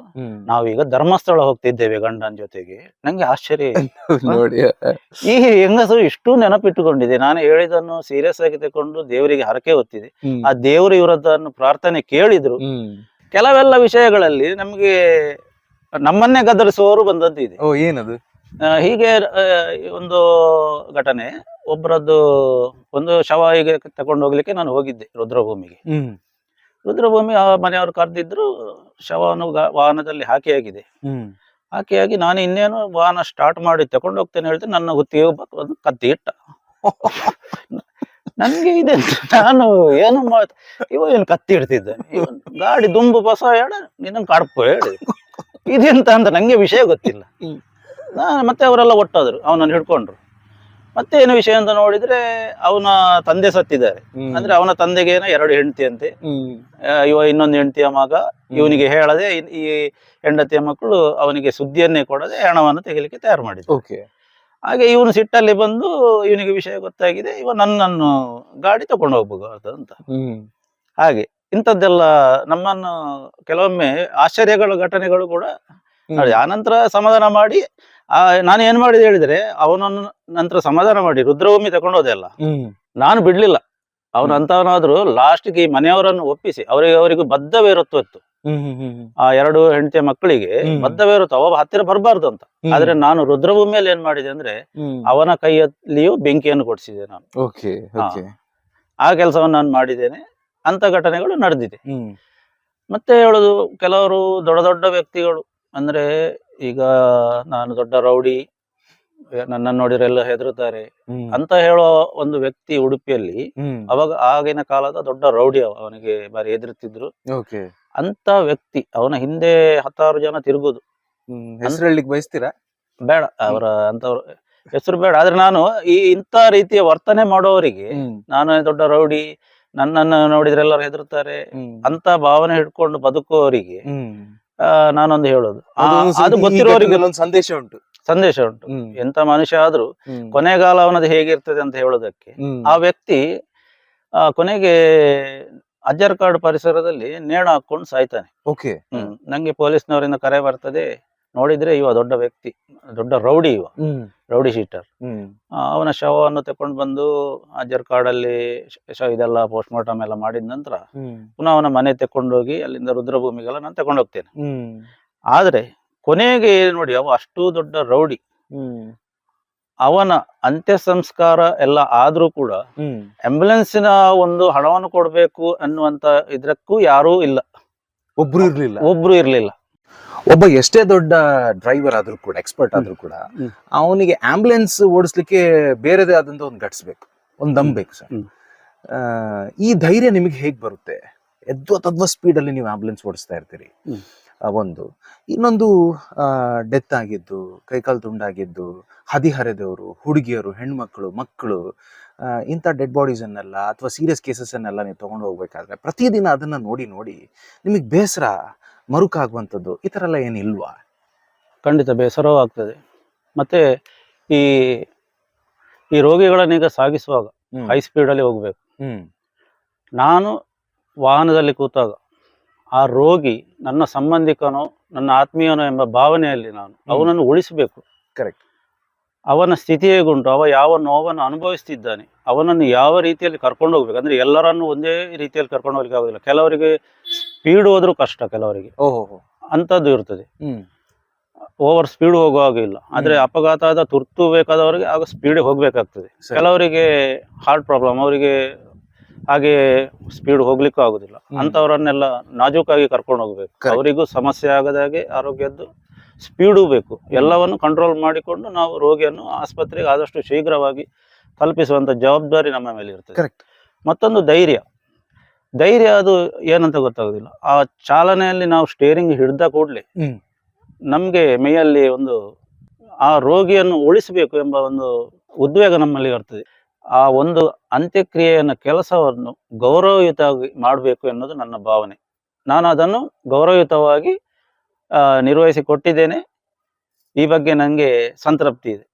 ನಾವೀಗ ಧರ್ಮಸ್ಥಳ ಹೋಗ್ತಿದ್ದೇವೆ ಗಂಡನ ಜೊತೆಗೆ. ನಂಗೆ ಆಶ್ಚರ್ಯ ನೋಡಿ. ಈ ಹೆಂಗಸು ಇಷ್ಟು ನೆನಪಿಟ್ಟುಕೊಂಡಿದೆ. ನಾನು ಹೇಳಿದನ್ನು ಸೀರಿಯಸ್ ಆಗಿ ತಕೊಂಡು ದೇವರಿಗೆ ಹರಕೆ ಹೊತ್ತಿದೆ. ಆ ದೇವರು ಇವರದ್ದನ್ನು ಪ್ರಾರ್ಥನೆ ಕೇಳಿದ್ರು. ಕೆಲವೆಲ್ಲ ವಿಷಯಗಳಲ್ಲಿ ನಮ್ಗೆ ನಮ್ಮನ್ನೇ ಗದರಿಸುವವರು ಬಂದದ್ದು ಇದೆ ಓ ಏನದು? ಹೀಗೆ ಒಂದು ಘಟನೆ ಒಬ್ಬರದ್ದು ಒಂದು ಶವ ಹೀಗೆ ತಗೊಂಡು ಹೋಗ್ಲಿಕ್ಕೆ ನಾನು ಹೋಗಿದ್ದೆ ರುದ್ರಭೂಮಿಗೆ. ರುದ್ರಭೂಮಿ ಆ ಮನೆಯವರು ಕರೆದಿದ್ರು ಶವನು ವಾಹನದಲ್ಲಿ ಹಾಕಿಯಾಗಿದೆ. ಹಾಕಿಯಾಗಿ ನಾನು ಇನ್ನೇನು ವಾಹನ ಸ್ಟಾರ್ಟ್ ಮಾಡಿ ತಗೊಂಡು ಹೋಗ್ತೇನೆ ಹೇಳ್ತೇನೆ ನನ್ನ ಗುತ್ತಿಗೆ ಒಂದು ಕತ್ತಿ ಇಟ್ಟ. ನನ್ಗೆ ಇದೆ ನಾನು ಏನು ಮಾಡ್ ಇವ ಏನು ಕತ್ತಿ ಇಡ್ತಿದ್ದೆ? ಇವನ್ ಗಾಡಿ ದುಂಬು ಬಸ ಹೇಳ ನಿನ್ನ ಕಾಡ್ಪು ಹೇಳಿ. ಇದೆಂತ ಅಂತ ನಂಗೆ ವಿಷಯ ಗೊತ್ತಿಲ್ಲ. ಮತ್ತೆ ಅವರೆಲ್ಲ ಒಟ್ಟಾದ್ರು ಅವನನ್ನು ಹಿಡ್ಕೊಂಡ್ರು. ಮತ್ತೆ ಏನು ವಿಷಯ ಅಂತ ನೋಡಿದ್ರೆ ಅವನ ತಂದೆ ಸತ್ತಿದ್ದಾರೆ. ಅಂದ್ರೆ ಅವನ ತಂದೆಗೆ ಏನೋ ಎರಡು ಹೆಂಡತಿ ಅಂತೆ. ಇವ ಇನ್ನೊಂದು ಹೆಂಡತಿಯ ಮಗ ಇವನಿಗೆ ಹೇಳದೆ ಈ ಹೆಂಡತಿಯ ಮಕ್ಕಳು ಅವನಿಗೆ ಸುದ್ದಿಯನ್ನೇ ಕೊಡದೆ ಹಣವನ್ನು ತೆಗಿಲಿಕ್ಕೆ ತಯಾರು ಮಾಡಿದ್ರು ಓಕೆ. ಹಾಗೆ ಇವನು ಸಿಟ್ಟಲ್ಲಿ ಬಂದು ಇವನಿಗೆ ವಿಷಯ ಗೊತ್ತಾಗಿದೆ ಇವ ನನ್ನನ್ನು ಗಾಡಿ ತಗೊಂಡು ಹೋಗ್ಬೇಕು ಅಂತ ಹಾಗೆ ಇಂಥದ್ದೆಲ್ಲ ನಮ್ಮನ್ನು ಕೆಲವೊಮ್ಮೆ ಆಶ್ಚರ್ಯಗಳ ಘಟನೆಗಳು ಕೂಡ ಹ್ಮ್. ಆ ನಂತರ ಸಮಾಧಾನ ಮಾಡಿ ಆ ನಾನು ಏನ್ ಮಾಡಿದೆ ಹೇಳಿದ್ರೆ ಅವನನ್ನು ನಂತರ ಸಮಾಧಾನ ಮಾಡಿ ರುದ್ರಭೂಮಿ ತಗೊಂಡೋದೆ ಅಲ್ಲ. ನಾನು ಬಿಡ್ಲಿಲ್ಲ. ಅವನು. ಅಂತವನಾದ್ರೂ ಲಾಸ್ಟ್ಗೆ ಈ ಮನೆಯವರನ್ನು ಒಪ್ಪಿಸಿ ಅವರಿಗೆ ಅವರಿಗೂ ಬದ್ಧ ಬೇರತ್ವ ಇತ್ತು. ಆ ಎರಡು ಹೆಂಡತಿಯ ಮಕ್ಕಳಿಗೆ. ಬದ್ಧ ಬೇರತ್ವ ಅವ ಹತ್ತಿರ ಬರಬಾರ್ದು ಅಂತ. ಆದ್ರೆ ನಾನು ರುದ್ರಭೂಮಿಯಲ್ಲಿ ಏನ್ ಮಾಡಿದೆ ಅಂದ್ರೆ ಅವನ ಕೈಯಲ್ಲಿಯೂ ಬೆಂಕಿಯನ್ನು ಕೊಡಿಸಿದೆ ನಾನು. ಆ ಕೆಲಸವನ್ನು ನಾನು ಮಾಡಿದ್ದೇನೆ. ಅಂತ ಘಟನೆಗಳು ನಡೆದಿದೆ. ಮತ್ತೆ ಹೇಳುದು ಕೆಲವರು ದೊಡ್ಡ ದೊಡ್ಡ ವ್ಯಕ್ತಿಗಳು ಅಂದ್ರೆ ಈಗ ನಾನು ದೊಡ್ಡ ರೌಡಿ ನನ್ನನ್ನು ನೋಡಿದ್ರೆ ಎಲ್ಲ ಹೆದರುತ್ತಾರೆ ಅಂತ ಹೇಳೋ ಒಂದು ವ್ಯಕ್ತಿ ಉಡುಪಿಯಲ್ಲಿ ಅವಾಗ ಆಗಿನ ಕಾಲದ ದೊಡ್ಡ ರೌಡಿ ಅವ ಅವನಿಗೆ ಬಾರಿ ಹೆದರುತ್ತಿದ್ರು. ಅಂತ ವ್ಯಕ್ತಿ ಅವನ ಹಿಂದೆ ಹತ್ತಾರು ಜನ ತಿರುಗುದು. ಹೆಸರು ಹೇಳಲಿಕ್ಕೆ ಬಯಸ್ತೀರಾ? ಬೇಡ ಅವರ ಅಂತವ್ರ ಹೆಸರು ಬೇಡ. ಆದ್ರೆ ನಾನು ಈ ಇಂಥ ರೀತಿಯ ವರ್ತನೆ ಮಾಡೋವರಿಗೆ ನಾನು ದೊಡ್ಡ ರೌಡಿ ನನ್ನನ್ನು ನೋಡಿದ್ರೆ ಎಲ್ಲರೂ ಹೆದರುತ್ತಾರೆ. ಅಂತ ಭಾವನೆ ಹಿಡ್ಕೊಂಡು ಬದುಕುವವರಿಗೆ ನಾನೊಂದು ಹೇಳೋದು. ಅದು ಗೊತ್ತಿರೋರಿಗೆ ಒಂದು ಸಂದೇಶ ಉಂಟು. ಸಂದೇಶ ಉಂಟು. ಎಂತ ಮನುಷ್ಯ ಆದ್ರೂ ಕೊನೆಗಾಲ ಅವನದು ಹೇಗಿರ್ತದೆ ಅಂತ ಹೇಳೋದಕ್ಕೆ. ಆ ವ್ಯಕ್ತಿ ಆ ಕೊನೆಗೆ ಅಜ್ಜರ್ಕಾಡು ಪರಿಸರದಲ್ಲಿ ನೇಣು ಹಾಕೊಂಡು ಸಾಯ್ತಾನೆ. ಓಕೆ. ಹ್ಮ್. ನಂಗೆ ಪೊಲೀಸ್ನವರಿಂದ ಕರೆ ಬರ್ತದೆ. ನೋಡಿದ್ರೆ ಇವ ದೊಡ್ಡ ವ್ಯಕ್ತಿ ದೊಡ್ಡ ರೌಡಿ ಇವ. Rowdy sheeter. ಅವನ ಶವವನ್ನು ತಕೊಂಡು ಬಂದು ಆಜರ್ ಕಾಡಲ್ಲಿ ಶ- ಇದೆಲ್ಲ ಪೋಸ್ಟ್ ಮಾರ್ಟಮ್ ಎಲ್ಲ ಮಾಡಿದ ನಂತರ ಪುನಃ ಅವನ ಮನೆ ತಕೊಂಡೋಗಿ ಅಲ್ಲಿಂದ ರುದ್ರಭೂಮಿಗೆಲ್ಲ ನಾನು ತಕೊಂಡು ಹೋಗ್ತೇನೆ ಹ್ಮ್. ಆದ್ರೆ ಕೊನೆಗೆ ನೋಡಿ ಅವ ಅಷ್ಟು ದೊಡ್ಡ ರೌಡಿ. ಅವನ ಅಂತ್ಯ ಸಂಸ್ಕಾರ ಎಲ್ಲ ಆದ್ರೂ ಕೂಡ ಆಂಬ್ಯುಲೆನ್ಸಿನ ಒಂದು ಹಣವನ್ನು ಕೊಡಬೇಕು ಅನ್ನುವಂತ ಇದ್ರಕ್ಕೂ ಯಾರೂ ಇಲ್ಲ. ಒಬ್ರು ಇರ್ಲಿಲ್ಲ. ಒಬ್ರು ಇರ್ಲಿಲ್ಲ. ಒಬ್ಬ ಎಷ್ಟೇ ದೊಡ್ಡ ಡ್ರೈವರ್ ಆದ್ರೂ ಕೂಡ ಎಕ್ಸ್ಪರ್ಟ್ ಆದ್ರೂ ಕೂಡ ಅವನಿಗೆ ಆಂಬುಲೆನ್ಸ್ ಓಡಿಸ್ಲಿಕ್ಕೆ ಬೇರೆದೇ ಆದಂತ ಒಂದು ಗಟ್ಸ್ ಬೇಕು ಒಂದು ದಮ್ ಬೇಕು ಸರ್. ಈ ಧೈರ್ಯ ನಿಮಗೆ ಹೇಗೆ ಬರುತ್ತೆ? ಎದ್ವ ತದ್ವ ಸ್ಪೀಡ್ ಅಲ್ಲಿ ನೀವು ಆಂಬುಲೆನ್ಸ್ ಓಡಿಸ್ತಾ ಇರ್ತೀರಿ. ಒಂದು. ಇನ್ನೊಂದು ಡೆತ್ ಆಗಿದ್ದು ಕೈಕಾಲು ತುಂಡಾಗಿದ್ದು ಹದಿಹರೆದವರು ಹುಡುಗಿಯರು ಹೆಣ್ಮಕ್ಳು ಮಕ್ಕಳು ಇಂಥ ಡೆಡ್ ಬಾಡೀಸ್ ಅನ್ನೆಲ್ಲ ಅಥವಾ ಸೀರಿಯಸ್ ಕೇಸಸ್ ಅನ್ನೆಲ್ಲ ನೀವು ತಗೊಂಡು ಹೋಗ್ಬೇಕಾದ್ರೆ ಪ್ರತಿದಿನ ಅದನ್ನ ನೋಡಿ ನೋಡಿ ನಿಮಗೆ ಬೇಸರ ಮರುಕಾಗುವಂಥದ್ದು ಈ ಥರ ಎಲ್ಲ ಏನಿಲ್ವಾ? ಖಂಡಿತ ಬೇಸರವೂ ಆಗ್ತದೆ ಮತ್ತೆ ಈ ಈ ರೋಗಿಗಳನ್ನೀಗ ಸಾಗಿಸುವಾಗ. ಹೈ ಸ್ಪೀಡಲ್ಲಿ ಹೋಗಬೇಕು. ನಾನು ವಾಹನದಲ್ಲಿ ಕೂತಾಗ ಆ ರೋಗಿ ನನ್ನ ಸಂಬಂಧಿಕನೋ ನನ್ನ ಆತ್ಮೀಯನೋ ಎಂಬ ಭಾವನೆಯಲ್ಲಿ ನಾನು ಅವನನ್ನು ಉಳಿಸಬೇಕು. ಕರೆಕ್ಟ್ ಅವನ ಸ್ಥಿತಿ ಹೇಗುಂಟು ಅವ ಯಾವ ನೋವನ್ನು ಅನುಭವಿಸ್ತಿದ್ದಾನೆ ಅವನನ್ನು ಯಾವ ರೀತಿಯಲ್ಲಿ ಕರ್ಕೊಂಡು ಹೋಗ್ಬೇಕು? ಅಂದರೆ ಎಲ್ಲರನ್ನು ಒಂದೇ ರೀತಿಯಲ್ಲಿ ಕರ್ಕೊಂಡು ಹೋಗ್ಲಿಕ್ಕೆ ಆಗೋದಿಲ್ಲ. ಕೆಲವರಿಗೆ ಸ್ಪೀಡ್ ಹೋದ್ರೂ ಕಷ್ಟ ಕೆಲವರಿಗೆ. ಓಹೋ ಅಂಥದ್ದು ಇರ್ತದೆ. ಓವರ್ ಸ್ಪೀಡ್ ಹೋಗುವಾಗ ಇಲ್ಲ. ಆದ್ರೆ. ಅಪಘಾತ ಆದ ತುರ್ತು ಬೇಕಾದವರಿಗೆ ಆಗ ಸ್ಪೀಡ್ ಹೋಗ್ಬೇಕಾಗ್ತದೆ. ಕೆಲವರಿಗೆ ಹಾರ್ಟ್ ಪ್ರಾಬ್ಲಮ್ ಅವರಿಗೆ ಹಾಗೆ ಸ್ಪೀಡ್ ಹೋಗ್ಲಿಕ್ಕೂ ಆಗುದಿಲ್ಲ. ಅಂತವರನ್ನೆಲ್ಲ ನಾಜೂಕಾಗಿ ಕರ್ಕೊಂಡು ಹೋಗ್ಬೇಕು. ಅವರಿಗೂ ಸಮಸ್ಯೆ ಆಗದ ಹಾಗೆ ಆರೋಗ್ಯದ್ದು ಸ್ಪೀಡು ಬೇಕು. ಎಲ್ಲವನ್ನು ಕಂಟ್ರೋಲ್ ಮಾಡಿಕೊಂಡು ನಾವು ರೋಗಿಯನ್ನು ಆಸ್ಪತ್ರೆಗೆ ಆದಷ್ಟು ಶೀಘ್ರವಾಗಿ ತಲುಪಿಸುವಂತ ಜವಾಬ್ದಾರಿ ನಮ್ಮ ಮೇಲೆ ಇರ್ತದೆ. ಕರೆಕ್ಟ್ ಮತ್ತೊಂದು ಧೈರ್ಯ. ಧೈರ್ಯ ಅದು ಏನಂತ ಗೊತ್ತಾಗುದಿಲ್ಲ. ಆ ಚಾಲನೆಯಲ್ಲಿ ನಾವು ಸ್ಟೇರಿಂಗ್ ಹಿಡ್ದ ಕೂಡಲೇ. ನಮಗೆ ಮೈಯಲ್ಲಿ ಒಂದು ಆ ರೋಗಿಯನ್ನು ಉಳಿಸಬೇಕು ಎಂಬ ಒಂದು ಉದ್ವೇಗ ನಮ್ಮಲ್ಲಿ ಬರ್ತದೆ ಆ ಒಂದು ಅಂತ್ಯಕ್ರಿಯೆಯನ್ನು ಕೆಲಸವನ್ನು ಗೌರವಯುತವಾಗಿ ಮಾಡಬೇಕು ಎನ್ನುವುದು ನನ್ನ ಭಾವನೆ. ನಾನು ಅದನ್ನು ಗೌರವಯುತವಾಗಿ ನಿರ್ವಹಿಸಿ ಕೊಟ್ಟಿದ್ದೇನೆ. ಈ ಬಗ್ಗೆ ನನಗೆ ಸಂತೃಪ್ತಿ ಇದೆ.